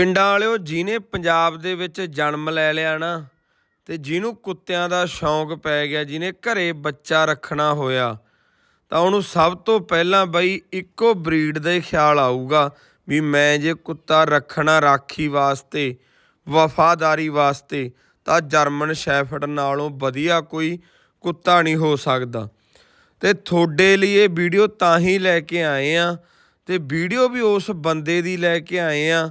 ਪਿੰਡਾਂ ਵਾਲਿਓ, ਜਿਹਨੇ ਪੰਜਾਬ ਦੇ ਵਿੱਚ ਜਨਮ ਲੈ ਲਿਆ ਨਾ, ਤੇ ਜਿਹਨੂੰ ਕੁੱਤਿਆਂ ਦਾ ਸ਼ੌਂਕ ਪੈ ਗਿਆ, ਜਿਹਨੇ ਘਰੇ ਬੱਚਾ ਰੱਖਣਾ ਹੋਇਆ, ਤਾਂ ਉਹਨੂੰ ਸਭ ਤੋਂ ਪਹਿਲਾਂ ਬਈ ਇੱਕੋ ਬਰੀਡ ਦਾ ਹੀ ਖਿਆਲ ਆਊਗਾ ਵੀ ਮੈਂ ਜੇ ਕੁੱਤਾ ਰੱਖਣਾ ਰਾਖੀ ਵਾਸਤੇ, ਵਫਾਦਾਰੀ ਵਾਸਤੇ, ਤਾਂ ਜਰਮਨ ਸ਼ੈਫਰਡ ਨਾਲੋਂ ਵਧੀਆ ਕੋਈ ਕੁੱਤਾ ਨਹੀਂ ਹੋ ਸਕਦਾ। ਤੇ ਤੁਹਾਡੇ ਲਈ ਇਹ ਵੀਡੀਓ ਤਾਂ ਹੀ ਲੈ ਕੇ ਆਏ ਆ, ਤੇ ਵੀਡੀਓ ਵੀ ਉਸ ਬੰਦੇ ਦੀ ਲੈ ਕੇ ਆਏ ਆ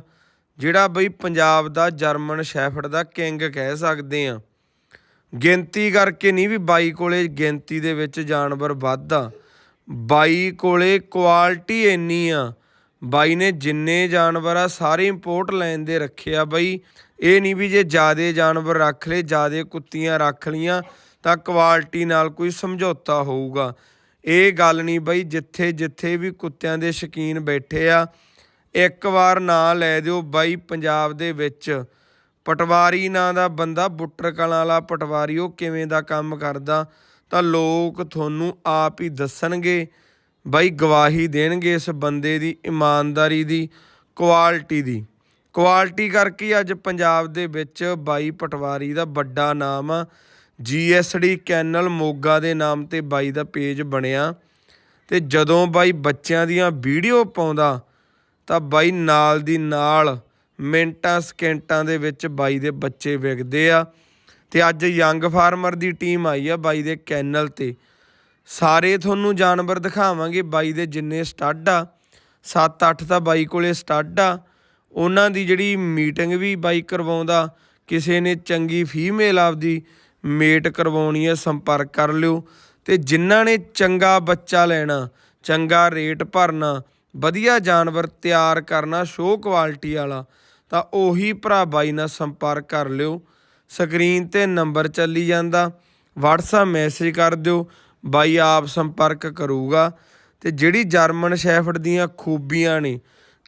ਜਿਹੜਾ ਬਈ ਪੰਜਾਬ ਦਾ ਜਰਮਨ ਸ਼ੈਫਰਡ ਦਾ ਕਿੰਗ ਕਹਿ ਸਕਦੇ ਆ ਗਿਣਤੀ ਕਰਕੇ ਨਹੀਂ ਵੀ ਬਾਈ ਕੋਲੇ ਗਿਣਤੀ ਦੇ ਵਿੱਚ ਜਾਨਵਰ ਵੱਧ ਆ। ਬਾਈ ਕੋਲੇ ਕੁਆਲਿਟੀ ਇੰਨੀ ਆ। ਬਾਈ ਨੇ ਜਿੰਨੇ ਜਾਨਵਰ ਆ, ਸਾਰੇ ਇੰਪੋਰਟ ਲੈਣ ਦੇ ਰੱਖੇ ਆ ਬਈ। ਇਹ ਨਹੀਂ ਵੀ ਜੇ ਜਿਆਦੇ ਜਾਨਵਰ ਰੱਖ ਲਏ, ਜਿਆਦੇ ਕੁੱਤੀਆਂ ਰੱਖ ਲੀਆਂ ਤਾਂ ਕੁਆਲਿਟੀ ਨਾਲ ਕੋਈ ਸਮਝੌਤਾ ਹੋਊਗਾ। ਇਹ ਗੱਲ ਨਹੀਂ ਬਈ ਜਿੱਥੇ ਜਿੱਥੇ ਵੀ ਕੁੱਤਿਆਂ ਦੇ ਸ਼ਕੀਨ ਬੈਠੇ ਆ ਇੱਕ ਵਾਰ ਨਾਂ ਲੈ ਦਿਓ ਬਾਈ ਪੰਜਾਬ ਦੇ ਵਿੱਚ। ਪਟਵਾਰੀ ਨਾਂ ਦਾ ਬੰਦਾ, ਬੁੱਟਰ ਕਲਾਂ ਵਾਲਾ ਪਟਵਾਰੀ, ਉਹ ਕਿਵੇਂ ਦਾ ਕੰਮ ਕਰਦਾ? ਤਾਂ ਲੋਕ ਤੁਹਾਨੂੰ ਆਪ ਹੀ ਦੱਸਣਗੇ। ਬਾਈ ਗਵਾਹੀ ਦੇਣਗੇ ਇਸ ਬੰਦੇ ਦੀ, ਇਮਾਨਦਾਰੀ ਦੀ ਕੁਆਲਿਟੀ ਦੀ। ਕੁਆਲਿਟੀ ਕਰਕੇ ਅੱਜ ਪੰਜਾਬ ਦੇ ਵਿੱਚ ਬਾਈ ਪਟਵਾਰੀ ਦਾ ਵੱਡਾ ਨਾਮ ਆ। ਜੀਐਸਡੀ ਕੈਨਲ ਮੋਗਾ ਦੇ ਨਾਮ ਤੇ ਬਾਈ ਦਾ ਪੇਜ ਬਣਿਆ। ਤੇ ਜਦੋਂ ਬਾਈ ਬੱਚਿਆਂ ਦੀਆਂ ਵੀਡੀਓ ਪਾਉਂਦਾ ਤਾਂ ਬਾਈ ਨਾਲ ਦੀ ਨਾਲ ਮਿੰਟਾਂ, ਸਕਿੰਟਾਂ ਦੇ ਵਿੱਚ ਬਾਈ ਦੇ ਬੱਚੇ ਵਿਕਦੇ ਆ ਤੇ ਅੱਜ ਯੰਗ ਫਾਰਮਰ ਦੀ ਟੀਮ ਆਈ ਆ ਬਾਈ ਦੇ ਕੈਨਲ ਤੇ। ਸਾਰੇ ਤੁਹਾਨੂੰ ਜਾਨਵਰ ਦਿਖਾਵਾਂਗੇ ਬਾਈ ਦੇ ਜਿੰਨੇ ਸਟੱਡ ਆ। 7-8 ਤਾਂ ਬਾਈ ਕੋਲੇ ਸਟੱਡ ਆ। ਉਹਨਾਂ ਦੀ ਜਿਹੜੀ ਮੀਟਿੰਗ ਵੀ ਬਾਈ ਕਰਵਾਉਂਦਾ, ਕਿਸੇ ਨੇ ਚੰਗੀ ਫੀਮੇਲ ਆਪਦੀ ਮੇਟ ਕਰਵਾਉਣੀ ਹੈ ਸੰਪਰਕ ਕਰ ਲਿਓ। ਤੇ ਜਿਨ੍ਹਾਂ ਨੇ ਚੰਗਾ ਬੱਚਾ ਲੈਣਾ, ਚੰਗਾ ਰੇਟ ਭਰਨਾ ਵਧੀਆ ਜਾਨਵਰ ਤਿਆਰ ਕਰਨਾ ਸ਼ੋਅ ਕੁਆਲਿਟੀ ਵਾਲਾ, ਤਾਂ ਉਹੀ ਭਰਾ ਬਾਈ ਨਾਲ ਸੰਪਰਕ ਕਰ ਲਿਓ। ਸਕਰੀਨ ਤੇ ਨੰਬਰ ਚੱਲੀ ਜਾਂਦਾ। WhatsApp ਮੈਸੇਜ ਕਰ ਦਿਓ। ਬਾਈ ਆਪ ਸੰਪਰਕ ਕਰੂਗਾ। ਤੇ ਜਿਹੜੀ ਜਰਮਨ ਸ਼ੈਫਰਡ ਦੀਆਂ ਖੂਬੀਆਂ ਨੇ,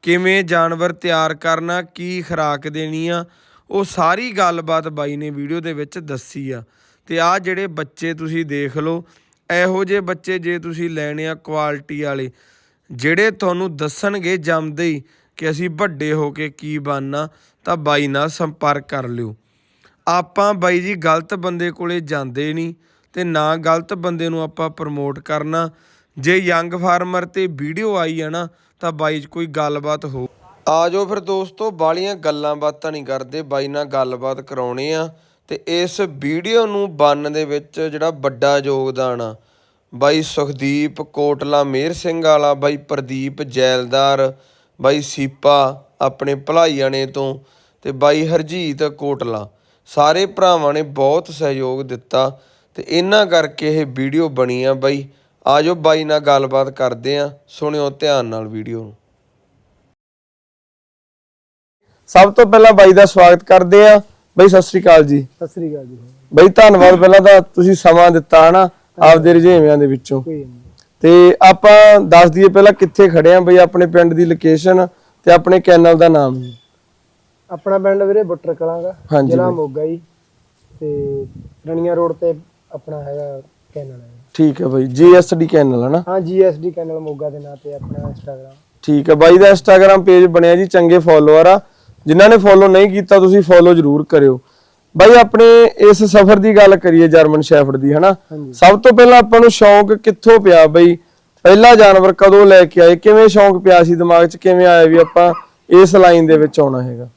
ਕਿਵੇਂ ਜਾਨਵਰ ਤਿਆਰ ਕਰਨਾ, ਕੀ ਖੁਰਾਕ ਦੇਣੀ ਆ, ਉਹ ਸਾਰੀ ਗੱਲਬਾਤ ਬਾਈ ਨੇ ਵੀਡੀਓ ਦੇ ਵਿੱਚ ਦੱਸੀ ਆ। ਤੇ ਆ ਜਿਹੜੇ ਬੱਚੇ ਤੁਸੀਂ ਦੇਖ ਲਓ, ਇਹੋ ਜਿਹੇ ਬੱਚੇ ਜੇ ਤੁਸੀਂ ਲੈਣੇ ਆ ਕੁਆਲਿਟੀ ਵਾਲੇ ਜਿਹੜੇ ਤੁਹਾਨੂੰ ਦੱਸਣਗੇ ਜੰਮਦੇ ਹੀ ਕਿ ਅਸੀਂ ਵੱਡੇ ਹੋ ਕੇ ਕੀ ਬਣਨਾ, ਤਾਂ ਬਾਈ ਨਾਲ ਸੰਪਰਕ ਕਰ ਲਿਓ। ਆਪਾਂ ਬਾਈ ਜੀ ਗਲਤ ਬੰਦੇ ਕੋਲੇ ਜਾਂਦੇ ਨਹੀਂ ਤੇ ਨਾ ਗਲਤ ਬੰਦੇ ਨੂੰ ਆਪਾਂ ਪ੍ਰਮੋਟ ਕਰਨਾ। ਜੇ ਯੰਗ ਫਾਰਮਰ ਤੇ ਵੀਡੀਓ ਆਈ ਹੈ ਨਾ, ਤਾਂ ਬਾਈ 'ਚ ਕੋਈ ਗੱਲਬਾਤ ਹੋ ਆ ਜਾਓ ਫਿਰ ਦੋਸਤੋ ਬਾਲੀਆਂ ਗੱਲਾਂ ਬਾਤਾਂ ਨਹੀਂ ਕਰਦੇ। ਬਾਈ ਨਾਲ ਗੱਲਬਾਤ ਕਰਾਉਣੀ ਆ ਤੇ ਇਸ ਵੀਡੀਓ ਨੂੰ ਬਣਨ ਦੇ ਵਿੱਚ ਜਿਹੜਾ ਵੱਡਾ ਯੋਗਦਾਨ ਆ ਬਾਈ ਸੁਖਦੀਪ ਕੋਟਲਾ ਮੇਰ ਸਿੰਘ ਵਾਲਾ ਬਾਈ ਪ੍ਰਦੀਪ ਜੈਲਦਾਰ ਬਾਈ ਸੀਪਾ ਆਪਣੇ ਭਲਾਈਆਣੇ ਤੋਂ ਤੇ ਬਾਈ ਹਰਜੀਤ ਕੋਟਲਾ। ਸਾਰੇ ਭਰਾਵਾਂ ਨੇ ਬਹੁਤ ਸਹਿਯੋਗ ਦਿੱਤਾ ਤੇ ਇਹਨਾਂ ਕਰਕੇ ਇਹ ਵੀਡੀਓ ਬਣੀ ਆ ਬਾਈ। ਆਜੋ ਬਾਈ ਨਾਲ ਗੱਲਬਾਤ ਕਰਦੇ ਆ। ਸੁਣਿਓ ਧਿਆਨ ਨਾਲ ਵੀਡੀਓ ਨੂੰ। ਸਭ ਤੋਂ ਪਹਿਲਾਂ ਬਾਈ ਦਾ ਸਵਾਗਤ ਕਰਦੇ ਆ। ਬਾਈ ਸਤਿ ਸ੍ਰੀ ਅਕਾਲ ਜੀ। ਸਤਿ ਸ੍ਰੀ ਅਕਾਲ ਜੀ। ਬਾਈ ਧੰਨਵਾਦ ਪਹਿਲਾਂ ਤਾਂ ਤੁਸੀਂ ਸਮਾਂ ਦਿੱਤਾ ਹਨਾ। ਆਪਦੇ ਰੁਝੇਵਿਆਂ ਦੇ ਵਿੱਚੋਂ। ਤੇ ਆਪਾਂ ਦੱਸ ਦਈਏ ਪਹਿਲਾਂ ਕਿੱਥੇ ਖੜੇ ਆ ਬਈ ਆਪਣੇ ਪਿੰਡ ਦੀ ਲੋਕੇਸ਼ਨ ਤੇ ਆਪਣੇ ਚੈਨਲ ਦਾ ਨਾਮ। ਆਪਣਾ ਪਿੰਡ ਵੀਰੇ ਬੁੱਟਰ ਕਲਾਂਗਾ ਜ਼ਿਲ੍ਹਾ। ਮੋਗਾ ਜੀ। ਤੇ ਰਣੀਆਂ ਰੋਡ ਤੇ ਆਪਣਾ ਹੈਗਾ ਕੈਨਲ ਹੈ। ਠੀਕ ਹੈ ਬਾਈ ਜੀਐਸਡੀ ਚੈਨਲ ਹਨਾ ਹਾਂ ਜੀਐਸਡੀ ਕੈਨਲ ਮੋਗਾ ਦੇ ਨਾਂ ਤੇ ਆਪਣਾ ਇੰਸਟਾਗ੍ਰam ਠੀਕ ਹੈ ਬਾਈ ਦਾ ਇੰਸਟਾਗ੍ਰam ਪੇਜ ਬਣਿਆ ਜੀ ਚੰਗੇ ਫੋਲੋਅਰ ਆ। ਜਿਨ੍ਹਾਂ ਨੇ ਫੋਲੋ ਨਹੀਂ ਕੀਤਾ ਤੁਸੀਂ ਫੋਲੋ ਜ਼ਰੂਰ ਕਰਿਓ। ਬਾਈ ਆਪਣੇ ਇਸ ਸਫ਼ਰ ਦੀ ਗੱਲ ਕਰੀਏ ਜਰਮਨ ਸ਼ੈਫਰਡ ਦੀ ਹਨਾ? ਸਭ ਤੋਂ ਪਹਿਲਾਂ ਆਪਾਂ ਨੂੰ ਸ਼ੌਂਕ ਕਿੱਥੋਂ ਪਿਆ ਬਈ? ਪਹਿਲਾ ਜਾਨਵਰ ਕਦੋਂ ਲੈ ਕੇ ਆਏ? ਕਿਵੇਂ ਸ਼ੌਂਕ ਪਿਆ ਸੀ ਦਿਮਾਗ 'ਚ? ਕਿਵੇਂ ਆਇਆ ਵੀ ਆਪਾਂ ਇਸ ਲਾਈਨ ਦੇ ਵਿੱਚ ਆਉਣਾ ਹੈਗਾ?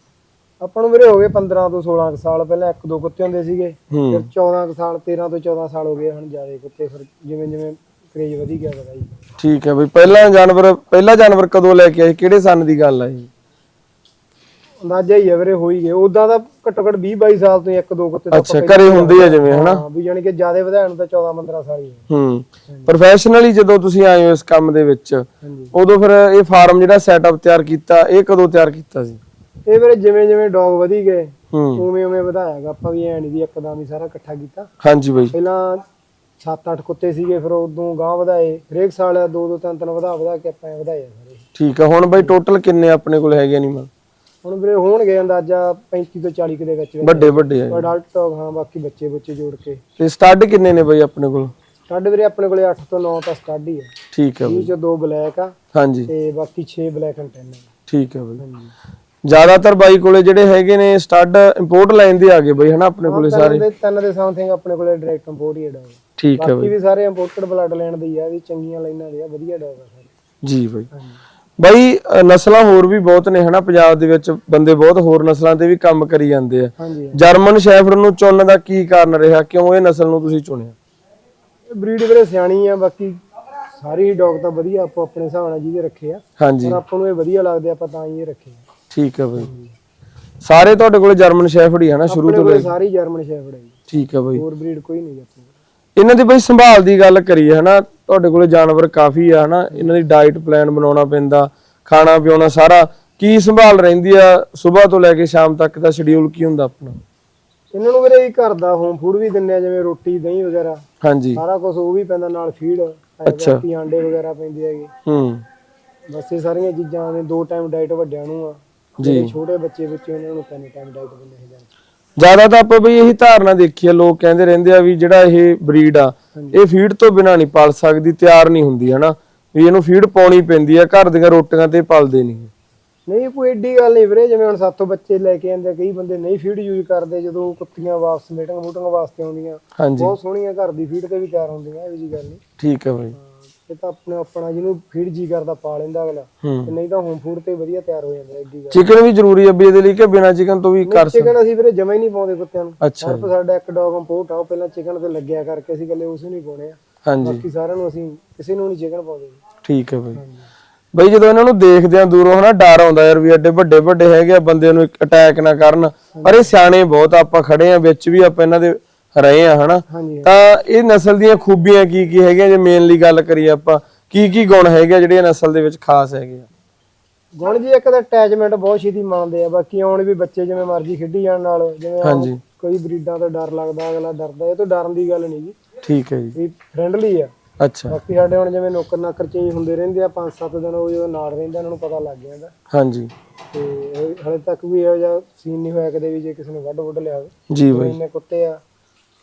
ਆਪਾਂ ਨੂੰ ਵੀਰੇ ਹੋ ਗਏ 15 ਤੋਂ 16 ਕੁ ਸਾਲ ਪਹਿਲਾਂ ਇੱਕ ਦੋ ਕੁੱਤੇ ਹੁੰਦੇ ਸੀਗੇ। ਫਿਰ 14 ਕੁ ਸਾਲ 13 ਤੋਂ 14 ਸਾਲ ਹੋ ਗਏ ਹੁਣ ਜ਼ਿਆਦਾ ਕੁੱਤੇ ਫਿਰ ਜਿਵੇਂ ਜਿਵੇਂ ਕਰੇਜ ਵਧੀ ਗਿਆ ਜੀ ਠੀਕ ਹੈ ਬਈ ਪਹਿਲਾ ਜਾਨਵਰ ਪਹਿਲਾ ਜਾਨਵਰ ਕਦੋਂ ਲੈ ਕੇ ਆਏ? ਕਿਹੜੇ ਸੰਨ ਦੀ ਗੱਲ ਆ ਜੀ ਅੰਦਾਜ਼ਾ ਹੀ ਹੈ ਵੀਰੇ ਹੋ ਹੀ ਗਏ ਉਦਾਂ ਦਾ ਘੱਟੋ ਘੱਟ 20 22 ਸਾਲ ਤੋਂ ਇੱਕ ਦੋ ਕੁੱਤੇ ਤਾਂ ਅੱਛਾ ਆਪਾਂ ਘਰੇ ਹੁੰਦੇ ਆ ਜਿਵੇਂ ਹਨਾ? ਹਾਂ ਵੀ ਜਾਣੀ ਕਿ ਜ਼ਿਆਦਾ ਵਧਾਉਣ ਤਾਂ 14 15 ਸਾਲ ਹੀ ਹੈ। ਹੂੰ ਪ੍ਰੋਫੈਸ਼ਨਲੀ ਜਦੋਂ ਤੁਸੀਂ ਆਏ ਹੋ ਇਸ ਕੰਮ ਦੇ ਵਿੱਚ ਉਦੋਂ ਫਿਰ ਇਹ ਫਾਰਮ ਜਿਹੜਾ ਸੈਟਅਪ ਤਿਆਰ ਕੀਤਾ ਇਹ ਕਦੋਂ ਤਿਆਰ ਕੀਤਾ ਸੀ? ਇਹ ਵੀਰੇ ਜਿਵੇਂ ਜਿਵੇਂ ਡੌਗ ਵਧੀ ਗਏ ਉਵੇਂ ਉਵੇਂ ਵਧਾਇਆਗਾ ਆਪਾਂ ਵੀ ਐ ਨਹੀਂ ਵੀ ਇੱਕਦਮ ਹੀ ਸਾਰਾ ਇਕੱਠਾ ਕੀਤਾ। ਹਾਂਜੀ ਬਈ। ਪਹਿਲਾਂ 7-8 ਕੁੱਤੇ ਸੀਗੇ ਫਿਰ ਉਦੋਂ ਗਾਂ ਵਧਾਏ। ਹਰੇਕ ਸਾਲ ਦੋ ਦੋ ਤਿੰਨ ਤਿੰਨ ਵਧਾ ਵਧਾ ਕੇ ਆਪਾਂ ਵਧਾਏ ਆ ਸਾਰੇ। ਠੀਕ ਹੈ ਹੁਣ ਬਈ ਟੋਟਲ ਕਿੰਨੇ ਆਪਣੇ ਕੋਲ ਹੈਗੇ ਨਹੀਂ ਹੁਣ ਵੀਰੇ ਹੋਣਗੇ ਅੰਦਾਜ਼ਾ 35 ਤੋਂ 40 ਕੁ ਦੇ ਵਿੱਚ ਵੱਡੇ ਵੱਡੇ ਆ ਅਡਲਟ ਹਾਂ ਬਾਕੀ ਬੱਚੇ ਬੱਚੇ ਜੋੜ ਕੇ। ਤੇ ਸਟੱਡ ਕਿੰਨੇ ਨੇ ਬਈ ਆਪਣੇ ਕੋਲ? ਸਟੱਡ ਵੀਰੇ ਆਪਣੇ ਕੋਲੇ 8 ਤੋਂ 9 ਤਾਂ ਸਟੱਡ ਹੀ ਆ। ਠੀਕ ਹੈ ਇਹ ਬਈ। ਚ ਦੋ ਬਲੈਕ ਆ ਹਾਂਜੀ। ਤੇ ਬਾਕੀ 6 ਬਲੈਕ ਐਂਡ 10 ਠੀਕ ਹੈ ਬਈ। ਹਾਂਜੀ। ਜ਼ਿਆਦਾਤਰ ਬਾਈ ਕੋਲੇ ਜਿਹੜੇ ਹੈਗੇ ਨੇ ਸਟੱਡ ਇੰਪੋਰਟ ਲਾਈਨ ਦੇ ਆ ਗਏ ਬਈ ਹਨਾ ਆਪਣੇ ਕੋਲੇ ਸਾਰੇ? ਤਿੰਨ ਦੇ ਤਿੰਨ ਦੇ ਸਮਥਿੰਗ ਆਪਣੇ ਕੋਲੇ ਡਾਇਰੈਕਟ ਇੰਪੋਰਟ ਹੀ ਡੌਗ ਠੀਕ ਹੈ ਬਾਕੀ ਬਈ। ਵੀ ਸਾਰੇ ਇੰਪੋਰਟਡ ਬਲੱਡ ਲੈਣ ਦੇ ਹੀ ਆ ਵੀ ਚੰਗੀਆਂ ਲਾਈਨਾਂ ਦੇ ਆ ਵਧੀਆ ਡੌਗ ਆ ਸਾਰੇ। ਜੀ ਬਈ। ਹਾਂਜੀ। ਬਈ ਨਸਲਾਂ ਹੋਰ ਵੀ ਬਹੁਤ ਨੇ ਹਨਾ ਪੰਜਾਬ ਦੇ ਵਿੱਚ ਬੰਦੇ ਬਹੁਤ ਹੋਰ ਨਸਲਾਂ ਤੇ ਵੀ ਕੰਮ ਕਰੀ ਜਾਂਦੇ ਆ। ਹਾਂਜੀ। ਜਰਮਨ ਸ਼ੈਫਰਡ ਨੂੰ ਚੁਣਨ ਦਾ ਕੀ ਕਾਰਨ ਰਿਹਾ? ਕਿਉਂ ਇਹ ਨਸਲ ਨੂੰ ਤੁਸੀਂ ਚੁਣਿਆ? ਬਰੀਡ ਵੀਰੇ ਸਿਆਣੀ ਆ ਬਾਕੀ ਸਾਰੀ ਡੌਗ ਤਾਂ ਵਧੀਆ ਆਪੋ ਆਪਣੇ ਹਿਸਾਬ ਨਾਲ ਜਿਹਦੇ ਰੱਖੇ ਆ। ਹਾਂਜੀ। ਪਰ ਆਪਾਂ ਨੂੰ ਇਹ ਵਧੀਆ ਲੱਗਦੇ ਆਪਾਂ ਤਾਂ ਹੀ ਇਹ ਰੱਖੇ ਆ। ਠੀਕ ਹੈ ਬਈ। ਸਾਰੇ ਤੁਹਾਡੇ ਕੋਲੇ ਜਰਮਨ ਸ਼ੈਫਰਡ ਹੀ ਹਨਾ ਸ਼ੁਰੂ ਆਪਣੇ ਤੋਂ ਕੋਲੇ ਲੈ ਕੇ। ਸਾਰੀ ਜਰਮਨ ਸ਼ੈਫਰਡ ਹੈ ਜੀ। ਠੀਕ ਹੈ ਬਈ। ਹੋਰ ਬਰੀਡ ਕੋਈ ਨਹੀਂ ਆਪਣੇ ਕੋਲ। ਇਹਨਾਂ ਦੀ ਬਈ ਸੰਭਾਲ ਦੀ ਗੱਲ ਕਰੀਏ ਹਨਾ ਤੁਹਾਡੇ ਕੋਲੇ ਜਾਨਵਰ ਕਾਫੀ ਆ ਹਨਾ? ਇਹਨਾਂ ਦੀ ਡਾਈਟ ਪਲਾਨ ਬਣਾਉਣਾ ਪੈਂਦਾ ਖਾਣਾ ਪਿਉਣਾ ਸਾਰਾ। ਕੀ ਸੰਭਾਲ ਰਹਿੰਦੀ ਆ ਸਵੇਰ ਤੋਂ ਲੈ ਕੇ ਸ਼ਾਮ ਤੱਕ ਦਾ ਸ਼ਡਿਊਲ ਕੀ ਹੁੰਦਾ ਆਪਣਾ? ਇਹਨਾਂ ਨੂੰ ਵੀਰੇ ਇਹ ਘਰ ਦਾ ਹੋਮ ਫੂਡ ਵੀ ਦਿੰਨੇ ਆ ਜਿਵੇਂ ਰੋਟੀ ਦਹੀਂ ਵਗੈਰਾ। ਹਾਂਜੀ। ਸਾਰਾ ਕੁਝ ਉਹ ਵੀ ਪੈਂਦਾ ਨਾਲ ਫੀਡ ਅੱਛਾ। ਆਂਡੇ ਵਗੈਰਾ ਪੈਂਦੇ ਹੈਗੇ। ਹੂੰ। ਬਸ ਇਹ ਸਾਰੀਆਂ ਚੀਜ਼ਾਂ ਨੇ ਦੋ ਟਾਈਮ ਡਾਈਟ ਵੱਡਿਆਂ ਨੂੰ ਆ। ਜੀ। ਛੋਟੇ ਬੱਚੇ ਵਿੱਚ ਉਹਨਾਂ ਨੂੰ ਤਿੰਨ ਟਾਈਮ ਡਾਈਟ ਦਿੰਦੇ ਹੈਗੇ। ਜ਼ਿਆਦਾ ਤਾਂ ਆਪਾਂ ਬਈ ਇਹੀ ਧਾਰਨਾ ਦੇਖੀ ਆ ਲੋਕ ਕਹਿੰਦੇ ਰਹਿੰਦੇ ਆ ਵੀ ਜਿਹੜਾ ਇਹ ਬਰੀਡ ਆ। ਇਹ ਫੀਡ ਤੋਂ ਬਿਨਾ ਨਹੀਂ ਪਲ ਸਕਦੀ ਤਿਆਰ ਨਹੀਂ ਹੁੰਦੀ ਹਨਾ? ਵੀ ਇਹਨੂੰ ਫੀਡ ਪਾਉਣੀ ਪੈਂਦੀ ਆ ਘਰ ਦੀਆਂ ਰੋਟੀਆਂ ਤੇ ਪਲਦੇ ਨਹੀਂ। ਨਹੀਂ ਕੋਈ ਏਡੀ ਗੱਲ ਨਹੀਂ ਵੀਰੇ ਜਿਵੇਂ ਹੁਣ ਸਾਥੋਂ ਬੱਚੇ ਲੈ ਕੇ ਆਂਦੇ ਕਈ ਬੰਦੇ ਨਹੀਂ ਫੀਡ ਯੂਜ਼ ਕਰਦੇ ਜਦੋਂ ਕੁੱਤੀਆਂ ਵਾਪਸ ਮੀਟਿੰਗ ਮੂਟਿੰਗ ਵਾਸਤੇ ਆਉਂਦੀਆਂ। ਬਹੁਤ ਸੋਹਣੀਆਂ ਘਰ ਦੀ ਫੀਡ ਤੇ ਵੀ ਤਿਆਰ ਹੁੰਦੀਆਂ ਇਹ ਜੀ ਗੱਲ ਨਹੀਂ। ਠੀਕ ਹੈ ਬਈ। ਇਹ ਤਾਂ ਆਪਣੇ ਆਪਣਾ ਜਿਹਨੂੰ ਫੀਡ ਜੀ ਕਰਦਾ ਪਾ ਲੈਂਦਾ ਅਗਲਾ। ਤੇ ਹੂੰ ਨਹੀਂ ਤਾਂ ਹੋਮ ਫੂਡ ਤੇ ਵਧੀਆ ਤਿਆਰ ਹੋ ਜਾਂਦਾ ਏਡੀ ਗੱਲ। ਚਿਕਨ ਵੀ ਜ਼ਰੂਰੀ ਵੀ ਇਹਦੇ ਲਈ ਕਿ ਬਿਨਾ ਚਿਕਨ ਤੋਂ ਵੀ ਕਰ ਚਿਕਨ ਅਸੀਂ ਵੀਰੇ ਜਮਾ ਹੀ ਨਹੀਂ ਪਾਉਂਦੇ ਕੁੱਤਿਆਂ ਨੂੰ। ਅੱਛਾ ਸਿਰਫ ਸਾਡਾ ਇੱਕ ਡੌਗ ਇੰਪੋਰਟ ਆ ਉਹ ਪਹਿਲਾਂ ਚਿਕਨ ਤੇ ਲੱਗਿਆ ਕਰਕੇ ਅਸੀਂ ਗੱਲੇ ਉਸ ਨੂੰ ਹੀ ਪਾਉਣੇ ਆ। ਹਾਂਜੀ। ਬਾਕੀ ਸਾਰਿਆਂ ਨੂੰ ਅਸੀਂ ਕਿਸੇ ਨੂੰ ਨਹੀਂ ਚਿਕਨ ਪਾਉਂਦੇ। ਠੀਕ ਹੈ ਬਈ। ਬਈ ਜਦੋਂ ਇਹਨਾਂ ਨੂੰ ਦੇਖਦੇ ਆ ਦੂਰੋਂ ਹਨਾ ਡਰ ਆਉਂਦਾ ਯਾਰ ਵੀ ਐਡੇ ਵੱਡੇ ਵੱਡੇ ਹੈਗੇ ਆ ਬੰਦੇ ਨੂੰ ਅਟੈਕ ਨਾ ਕਰਨ। ਪਰ ਇਹ ਸਿਆਣੇ ਬਹੁਤ ਆ, ਆਪਾਂ ਖੜੇ ਆ ਵਿੱਚ ਵੀ ਆਪਾਂ ਇਹਨਾਂ ਦੇ ਰਹੇ ਆ ਹਨਾ? ਹਾਂਜੀ ਤਾਂ ਇਹ ਨਸਲ ਦੀਆਂ ਖੂਬੀਆਂ ਕੀ ਕੀ ਹੈਗੀਆਂ? ਜੇ ਮੇਨਲੀ ਗੱਲ ਕਰੀਏ ਆਪਾਂ ਕੀ ਕੀ ਗੁਣ ਹੈਗੇ ਆ ਜਿਹੜੇ ਇਹ ਨਸਲ ਦੇ ਵਿੱਚ ਖਾਸ ਹੈਗੇ ਆ? ਗੁਣ ਜੀ ਇੱਕ ਤਾਂ ਅਟੈਚਮੈਂਟ ਬਹੁਤ ਛੇਤੀ ਮੰਨਦੇ ਆ ਬਾਕੀ ਆਉਣ ਵੀ ਬੱਚੇ ਜਿਵੇਂ ਮਰਜ਼ੀ ਖੇਡੀ ਜਾਣ ਨਾਲ ਜਿਵੇਂ ਹਾਂਜੀ। ਕੋਈ ਬਰੀਡਾਂ ਤੋਂ ਡਰ ਲੱਗਦਾ ਅਗਲਾ ਡਰਦਾ ਇਹ ਤੋਂ ਡਰਨ ਦੀ ਗੱਲ ਨਹੀਂ ਜੀ। ਠੀਕ ਹੈ ਜੀ। ਵੀ ਫ੍ਰੈਂਡਲੀ ਆ। ਅੱਛਾ। ਬਾਕੀ ਸਾਡੇ ਹੁਣ ਜਿਵੇਂ ਨੌਕਰ ਨਾਕਰ ਚੇਂਜ ਹੁੰਦੇ ਰਹਿੰਦੇ ਆ 5-7 ਦਿਨ ਉਹ ਜਦੋਂ ਨਾਲ ਰਹਿੰਦੇ ਆ, ਇਹਨਾਂ ਨੂੰ ਪਤਾ ਲੱਗ ਜਾਂਦਾ। ਹਾਂਜੀ। ਤੇ ਹਲੇ ਤੱਕ ਵੀ ਇਹੋ ਜਿਹਾ ਸੀਨ ਨਹੀਂ ਹੋਇਆ ਕਦੇ ਵੀ ਜੇ ਕਿਸੇ ਨੇ ਵੱਢ ਵੱਢ ਲਿਆ ਹੋਵੇ ਜੀ ਬਈ। ਇੰਨੇ ਕੁੱਤੇ ਆ।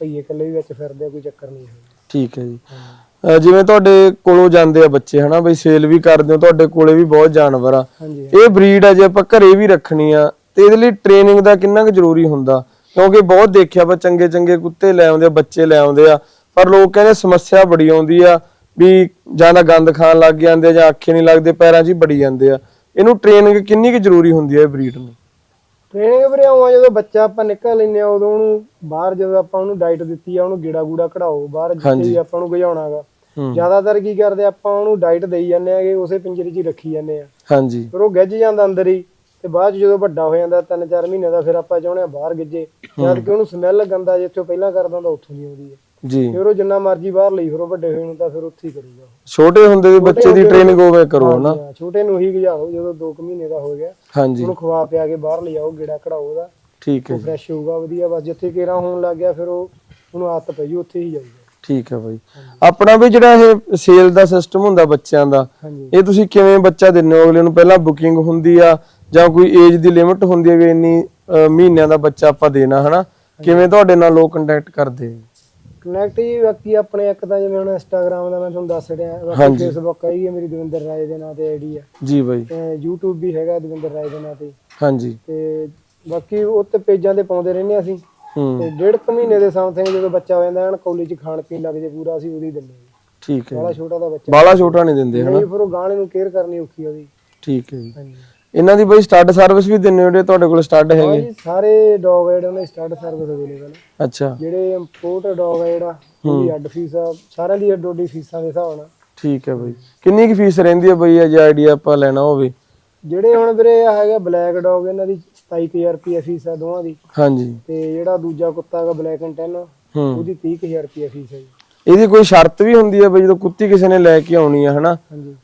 ਭਈਏ ਇਕੱਲੇ ਵੀ ਵਿੱਚ ਫਿਰਦੇ ਆ ਕੋਈ ਚੱਕਰ ਨਹੀਂ ਹੈ ਠੀਕ ਹੈ ਜੀ। ਅਹ ਜਿਵੇਂ ਤੁਹਾਡੇ ਕੋਲੋਂ ਜਾਂਦੇ ਆ ਬੱਚੇ ਹਨਾ ਬਈ ਸੇਲ ਵੀ ਕਰਦੇ ਹੋ ਤੁਹਾਡੇ ਕੋਲੇ ਵੀ ਬਹੁਤ ਜਾਨਵਰ ਆ। ਹਾਂਜੀ ਇਹ ਬਰੀਡ ਆ ਜੇ ਆਪਾਂ ਘਰੇ ਵੀ ਰੱਖਣੀ ਆ ਤੇ ਇਹਦੇ ਲਈ ਟ੍ਰੇਨਿੰਗ ਦਾ ਕਿੰਨਾ ਕੁ ਜ਼ਰੂਰੀ ਹੁੰਦਾ? ਕਿਉਂਕਿ ਬਹੁਤ ਦੇਖਿਆ ਵਾ ਚੰਗੇ ਚੰਗੇ ਕੁੱਤੇ ਲੈ ਆਉਂਦੇ ਆ ਬੱਚੇ ਲੈ ਆਉਂਦੇ ਆ ਪਰ ਲੋਕ ਕਹਿੰਦੇ ਸਮੱਸਿਆ ਬੜੀ ਆਉਂਦੀ ਆ ਵੀ ਜਾਂ ਤਾਂ ਗੰਦ ਖਾਣ ਲੱਗ ਜਾਂਦੇ ਆ ਜਾਂ ਅੱਖੇ ਨਹੀਂ ਲੱਗਦੇ ਪੈਰਾਂ 'ਚ ਹੀ ਬੜੀ ਜਾਂਦੇ ਆ। ਇਹਨੂੰ ਟ੍ਰੇਨਿੰਗ ਕਿੰਨੀ ਕੁ ਜ਼ਰੂਰੀ ਹੁੰਦੀ ਹੈ ਇਹ ਬਰੀਡ ਨੂੰ? ਟ੍ਰੇਨਿੰਗ ਵੀਰੇ ਆਉਂ ਜਦੋਂ ਬੱਚਾ ਆਪਾਂ ਨਿਕਲ ਲੈਨੇ ਆ ਉਦੋਂ ਉਹਨੂੰ ਬਾਹਰ ਜਦੋਂ ਆਪਾਂ ਉਹਨੂੰ ਡਾਈਟ ਦਿੱਤੀ ਆ ਉਹਨੂੰ ਗੇੜਾ ਗੂੜਾ ਕਢਾਓ ਬਾਹਰ ਜਿੱਥੇ। ਵੀ ਆਪਾਂ ਨੂੰ ਗਜਾਉਣਾਗਾ ਜ਼ਿਆਦਾਤਰ ਕੀ ਕਰਦੇ ਆਪਾਂ ਉਹਨੂੰ ਡਾਈਟ ਦੇਈ ਜਾਂਦੇ ਆਗੇ ਉਸੇ ਪਿੰਜਰੇ 'ਚ ਹੀ ਰੱਖੀ ਜਾਂਦੇ ਆ। ਹਾਂਜੀ। ਫਿਰ ਉਹ ਗਿੱਜ ਜਾਂਦਾ ਅੰਦਰ ਹੀ ਤੇ ਬਾਅਦ 'ਚ ਜਦੋਂ ਵੱਡਾ ਹੋ ਜਾਂਦਾ 3-4 ਮਹੀਨੇ ਦਾ ਫਿਰ ਆਪਾਂ ਚਾਹੁੰਦੇ ਆ ਬਾਹਰ ਗਿੱਜੇ। ਜਦ ਕਿ ਉਹਨੂੰ ਸਮੈਲ ਗੰਦਾ ਜਿੱਥੋਂ ਪਹਿਲਾਂ ਕਰਦਾ ਹੁੰਦਾ ਉੱਥੋਂ ਦੀ ਆਉਂਦੀ ਹੈ ਜੀ। ਫਿਰ ਉਹ ਜਿੰਨਾ ਮਰਜ਼ੀ ਬਾਹਰ ਲਈ ਫਿਰ ਉਹ ਵੱਡੇ ਹੋਏ ਨੂੰ ਤਾਂ ਫਿਰ ਉੱਥੇ ਹੀ ਕਰੂਗਾ। ਛੋਟੇ ਹੁੰਦੇ ਦੇ ਬੱਚੇ ਦੀ ਟ੍ਰੇਨਿੰਗ ਹੋਵੇ ਕਰੋ ਨਾ ਹਾਂ, ਛੋਟੇ ਨੂੰ ਹੀ ਗਜਾਓ ਜਦੋਂ 2 ਮਹੀਨੇ ਦਾ ਹੋ ਗਿਆ। ਹਾਂਜੀ। ਉਹਨੂੰ ਖਵਾ ਪਿਆ ਕੇ ਬਾਹਰ ਲਿਆਓ ਗੇੜਾ ਕਢਾਓ ਉਹਦਾ। ਠੀਕ ਹੈ ਜੀ। ਫਰੈਸ਼ ਹੋਊਗਾ ਵਧੀਆ। ਬਸ ਜਿੱਥੇ ਕੇਰਾ ਹੋਣ ਲੱਗ ਗਿਆ ਫਿਰ ਉਹ ਉਹਨੂੰ ਆਦਤ ਪਈ ਜੂ ਉੱਥੇ ਹੀ ਜਾਊਗਾ। ਠੀਕ ਹੈ ਬਾਈ। ਆਪਣਾ ਵੀ ਜਿਹੜਾ ਇਹ ਸੇਲ ਦਾ ਸਿਸਟਮ ਹੁੰਦਾ ਬੱਚਿਆਂ ਦਾ ਹਾਂਜੀ। ਇਹ ਤੁਸੀਂ ਕਿਵੇਂ ਬੱਚਾ ਦਿੰਦੇ ਹੋ? ਅਗਲੇ ਨੂੰ ਪਹਿਲਾਂ ਬੁਕਿੰਗ ਹੁੰਦੀ ਆ ਜਾਂ ਕੋਈ ਏਜ ਦੀ ਲਿਮਿਟ ਹੁੰਦੀ ਹੈ ਵੀ ਇੰਨੀ ਅਹ, ਮਹੀਨਿਆਂ ਦਾ ਬੱਚਾ ਆਪਾਂ ਦੇਣਾ ਹਨਾ? ਕਿਵੇਂ ਤੁਹਾਡੇ ਨਾਲ ਲੋਕ ਕੰਟੈਕਟ ਕਰਦੇ ਕਨੈਕਟ ਜੀ ਬਾਕੀ ਆਪਣੇ ਇੱਕ ਤਾਂ ਜਿਵੇਂ ਹੁਣ ਇੰਸਟਾਗ੍ਰam ਦਾ ਮੈਂ ਤੁਹਾਨੂੰ ਦੱਸ ਰਿਹਾ ਬਾਕੀ ਹਾਂਜੀ। ਫੇਸਬੁੱਕ ਹੈਗੀ ਹੈ ਮੇਰੀ ਦਵਿੰਦਰ ਰਾਏ ਦੇ ਨਾਂ ਤੇ ਆਈਡੀ ਹੈ ਜੀ ਬਾਈ। ਤੇ YouTube ਵੀ ਹੈਗਾ ਦਵਿੰਦਰ ਰਾਏ ਦੇ ਨਾਂ ਤੇ। ਹਾਂਜੀ। ਤੇ ਬਾਕੀ ਉਹ ਤੇ ਪੇਜਾਂ ਤੇ ਪਾਉਂਦੇ ਰਹਿੰਦੇ ਹਾਂ ਅਸੀਂ। ਹੂੰ। ਤੇ ਡੇਢ ਕੁ ਮਹੀਨੇ ਦੇ ਸਮਥਿੰਗ ਜਦੋਂ ਬੱਚਾ ਹੋ ਜਾਂਦਾ ਐਨ ਕੌਲੀ ਚ ਖਾਣ ਪੀਣ ਲੱਗ ਜੇ ਪੂਰਾ ਅਸੀਂ ਉਹਦੀ ਦਿੰਦੇ ਹਾਂ ਠੀਕ ਹੈ ਬੜਾ। ਛੋਟਾ ਦਾ ਬੱਚਾ। ਬਾਲਾ ਛੋਟਾ ਨਹੀਂ ਦਿੰਦੇ ਹਨਾ। ਨਹੀਂ ਫਿਰ ਉਹ ਗਾਣੇ ਨੂੰ ਕੇਅਰ ਕਰਨੀ ਔਖੀ ਆ ਉਹਦੀ। ਠੀਕ ਹੈ ਜੀ। ਹਾਂਜੀ। ਇਹਨਾਂ ਦੀ ਬਾਈ ਸਟੱਡ ਸਰਵਿਸ ਵੀ ਦਿੰਦੇ ਹੋ ਜਿਹੜੇ ਤੁਹਾਡੇ ਕੋਲ ਸਟੱਡ ਹੈਗੇ? ਜੀ ਸਾਰੇ ਡੌਗ ਜਿਹੜੇ ਉਹਨਾਂ ਦੀ ਸਟਾਰਟ ਸਰਵਿਸ ਅਵੇਲੇਬਲ ਹੈ ਅੱਛਾ। ਜਿਹੜੇ ਇੰਪੋਰਟ ਡੌਗ ਆ ਜਿਹੜਾ ਉਹਦੀ ਅੱਡ ਫੀਸ ਆ ਸਾਰਿਆਂ ਦੀ ਅੱਡੋ ਅੱਡੀ ਫੀਸਾਂ ਦੇ ਹਿਸਾਬ ਨਾਲ। ਠੀਕ ਹੈ ਬਾਈ। ਕਿੰਨੀ ਕੁ ਫੀਸ ਰਹਿੰਦੀ ਹੈ ਬਾਈ ਜੇ ਆਈਡੀਆ ਆਪਾਂ ਲੈਣਾ ਹੋਵੇ? ਜਿਹੜੇ ਹੁਣ ਵੀਰੇ ਆ ਹੈਗਾ ਬਲੈਕ ਡੌਗ ਇਹਨਾਂ ਦੀ 27000 ਰੁਪਏ ਫੀਸ ਆ ਦੋਵਾਂ ਦੀ। ਹਾਂਜੀ। ਤੇ ਜਿਹੜਾ ਦੂਜਾ ਕੁੱਤਾ ਹੈਗਾ ਬਲੈਕ ਐਂਡ ਟੈਨ ਹੂੰ। ਉਹਦੀ 30000 ਰੁਪਏ ਫੀਸ ਹੈ ਜੀ। ਇਹਦੀ ਕੋਈ ਸ਼ਰਤ ਵੀ ਹੁੰਦੀ ਹੈ ਬਈ ਜਦੋਂ ਕੁੱਤੀ ਕਿਸੇ ਨੇ ਲੈ ਕੇ ਆਉਣੀ ਆ ਹਨਾ?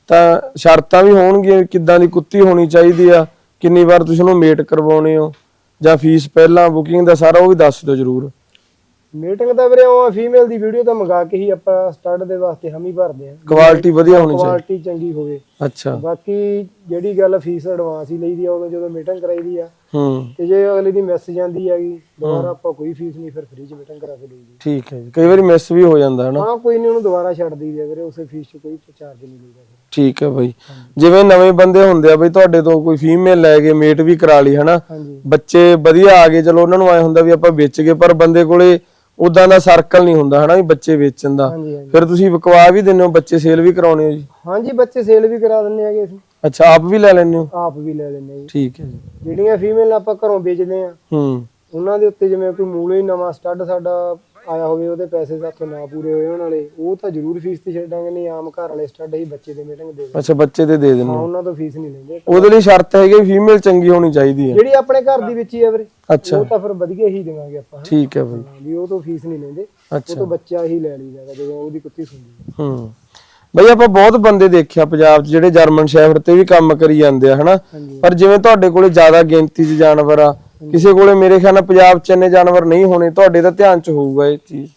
ਤਾਂ ਸ਼ਰਤਾਂ ਵੀ ਹੋਣਗੀਆਂ ਕਿੱਦਾਂ ਦੀ ਕੁੱਤੀ ਹੋਣੀ ਚਾਹੀਦੀ ਆ ਕਿੰਨੀ ਵਾਰ ਤੁਸੀਂ ਉਹਨੂੰ ਮੇਟ ਕਰਵਾਉਣੇ ਹੋ ਜਾਂ ਫੀਸ ਪਹਿਲਾਂ ਬੁਕਿੰਗ ਦਾ ਸਾਰਾ ਉਹ ਵੀ ਦੱਸ ਦਿਓ ਜਰੂਰ। ਮੀਟਿੰਗ ਦਾ ਵੀਰੇ ਉਹ ਫੀਮੇਲ ਦੀ ਵੀਡੀਓ ਤਾਂ ਮੰਗਾ ਕੇ ਹੀ ਆਪਾਂ ਸਟਾਰਟ ਦੇ ਵਾਸਤੇ ਹਮ ਹੀ ਭਰਦੇ ਆ। ਕੁਆਲਿਟੀ ਵਧੀਆ ਹੋਣੀ ਚਾਹੀਦੀ। ਕੁਆਲਿਟੀ ਚੰਗੀ ਹੋਵੇ। ਅੱਛਾ। ਬਾਕੀ ਜਿਹੜੀ ਗੱਲ ਫੀਸ ਐਡਵਾਂਸ ਹੀ ਲਈਦੀ ਆ ਉਦੋਂ ਜਦੋਂ ਮੀਟਿੰਗ ਕਰਾਈਦੀ ਆ ਹੂੰ। ਤੇ ਜੇ ਅਗਲੇ ਦੀ ਮਿਸ ਜਾਂਦੀ ਹੈਗੀ ਦੁਬਾਰਾ ਆਪਾਂ ਕੋਈ ਫੀਸ ਨਹੀਂ ਫਿਰ ਫ੍ਰੀ ਚ ਮੀਟਿੰਗ ਕਰਾ ਕੇ ਲਈਦੀ ਠੀਕ ਹੈ ਜੀ। ਕਈ ਵਾਰੀ ਮਿਸ ਵੀ ਹੋ ਜਾਂਦਾ ਹਨਾ? ਹਾਂ ਕੋਈ ਨਹੀਂ ਉਹਨੂੰ ਦੁਬਾਰਾ ਛੱਡ ਦਈਦੀ ਆ ਵੀਰੇ ਉਸੇ ਫੀਸ ਚ ਕੋਈ ਚਾਰਜ ਨਹੀਂ ਲਈਦਾ ਫਿਰ। ਠੀਕ ਹੈ ਬਾਈ। ਜਿਵੇਂ ਨਵੇਂ ਬੰਦੇ ਹੁੰਦੇ ਆ ਬਈ ਤੁਹਾਡੇ ਤੋਂ ਕੋਈ ਫੀਮੇਲ ਲੈ ਕੇ ਮੇਟ ਵੀ ਕਰਾ ਲਈ ਹਨਾ? ਹਾਂਜੀ। ਬੱਚੇ ਵਧੀਆ ਆ ਗਏ ਚਲੋ ਉਹਨਾਂ ਨੂੰ ਐ ਹੁੰਦਾ ਵੀ ਆਪਾਂ ਵੇਚ ਗਏ ਪਰ ਬੰਦੇ ਕੋਲੇ ਉਦਾਂ ਦਾ ਸਰਕਲ ਨਹੀਂ ਹੁੰਦਾ ਹਨਾ ਵੀ ਬੱਚੇ ਵੇਚਣ ਦਾ। ਹਾਂਜੀ ਹਾਂਜੀ। ਫਿਰ ਤੁਸੀਂ ਵਿਕਵਾ ਵੀ ਦਿੰਦੇ ਹੋ ਬੱਚੇ ਸੇਲ ਵੀ ਕਰਾਉਣੇ ਹੋ ਜੀ? ਹਾਂਜੀ ਬੱਚੇ ਸੇਲ ਵੀ ਕਰਾ ਦਿੰਨੇ ਆਗੇ ਅਸੀਂ। ਅੱਛਾ ਆਪ ਵੀ ਲੈ ਲੈਂਦੇ ਹੋ? ਆਪ ਵੀ ਲੈ ਲੈਂਦੇ ਜੀ। ਠੀਕ ਹੈ ਜੀ। ਜਿਹੜੀਆਂ ਫੀਮੇਲ ਆਪਾਂ ਘਰੋਂ ਵੇਚਦੇ ਆ ਹੂੰ। ਉਹਨਾਂ ਦੇ ਉੱਤੇ ਜਿਵੇਂ ਕੋਈ ਮੂਲੇ ਹੀ ਨਵਾਂ ਸਟੱਡ ਸਾਡਾ ਆਇਆ ਹੋਵੇ ਉਹਦੇ ਪੈਸੇ ਸਾਥੋਂ ਨਾ ਪੂਰੇ ਹੋਏ ਉਹਨਾਂ ਵਾਲੇ ਉਹ ਤਾਂ ਜ਼ਰੂਰ ਫੀਸ ਤੇ ਛੱਡਾਂਗੇ ਨਹੀਂ ਆਮ ਘਰ ਵਾਲੇ ਸਟੱਡ ਹੀ ਬੱਚੇ ਦੇ ਮੀਟਿੰਗ ਦੇ ਅੱਛਾ ਬੱਚੇ ਤੇ ਦੇ ਦਿੰਦੇ। ਹਾਂ ਉਹਨਾਂ ਤੋਂ ਫੀਸ ਨਹੀਂ ਲੈਂਦੇ। ਉਹਦੇ ਲਈ ਸ਼ਰਤ ਹੈਗੀ ਫੀਮੇਲ ਚੰਗੀ ਹੋਣੀ ਚਾਹੀਦੀ ਹੈ। ਜਿਹੜੀ ਆਪਣੇ ਘਰ ਦੀ ਵਿੱਚ ਹੀ ਆ ਵੀਰੇ ਅੱਛਾ। ਉਹ ਤਾਂ ਫਿਰ ਵਧੀਆ ਹੀ ਦੇਵਾਂਗੇ ਆਪਾਂ ਠੀਕ ਹੈ ਬਈ। ਹਾਂ, ਵੀ ਉਹ ਤੋਂ ਫੀਸ ਨਹੀਂ ਲੈਂਦੇ ਉਹ ਅੱਛਾ। ਤੋਂ ਬੱਚਾ ਹੀ ਲੈ ਲਈਦਾ ਗਾ ਜਦੋਂ ਉਹਦੀ ਕੁੱਤੀ ਸੁਣਦੀ ਹੂੰ। ਬਈ ਆਪਾਂ ਬਹੁਤ ਬੰਦੇ ਦੇਖਿਆ ਪੰਜਾਬ 'ਚ ਜਿਹੜੇ ਜਰਮਨ ਸ਼ੈਫਰਡ ਤੇ ਵੀ ਕੰਮ ਕਰੀ ਜਾਂਦੇ ਆ ਹਨਾ? ਹਾਂਜੀ। ਪਰ ਜਿਵੇਂ ਤੁਹਾਡੇ ਕੋਲੇ ਜ਼ਿਆਦਾ ਗਿਣਤੀ 'ਚ ਜਾਨਵਰ ਆ ਕਿਸੇ ਕੋਲੇ ਮੇਰੇ ਖਿਆਲ ਨਾਲ ਪੰਜਾਬ 'ਚ ਇੰਨੇ ਜਾਨਵਰ ਨਹੀਂ ਹੋਣੇ ਤੁਹਾਡੇ ਤਾਂ ਧਿਆਨ 'ਚ ਹੋਊਗਾ ਇਹ ਚੀਜ਼।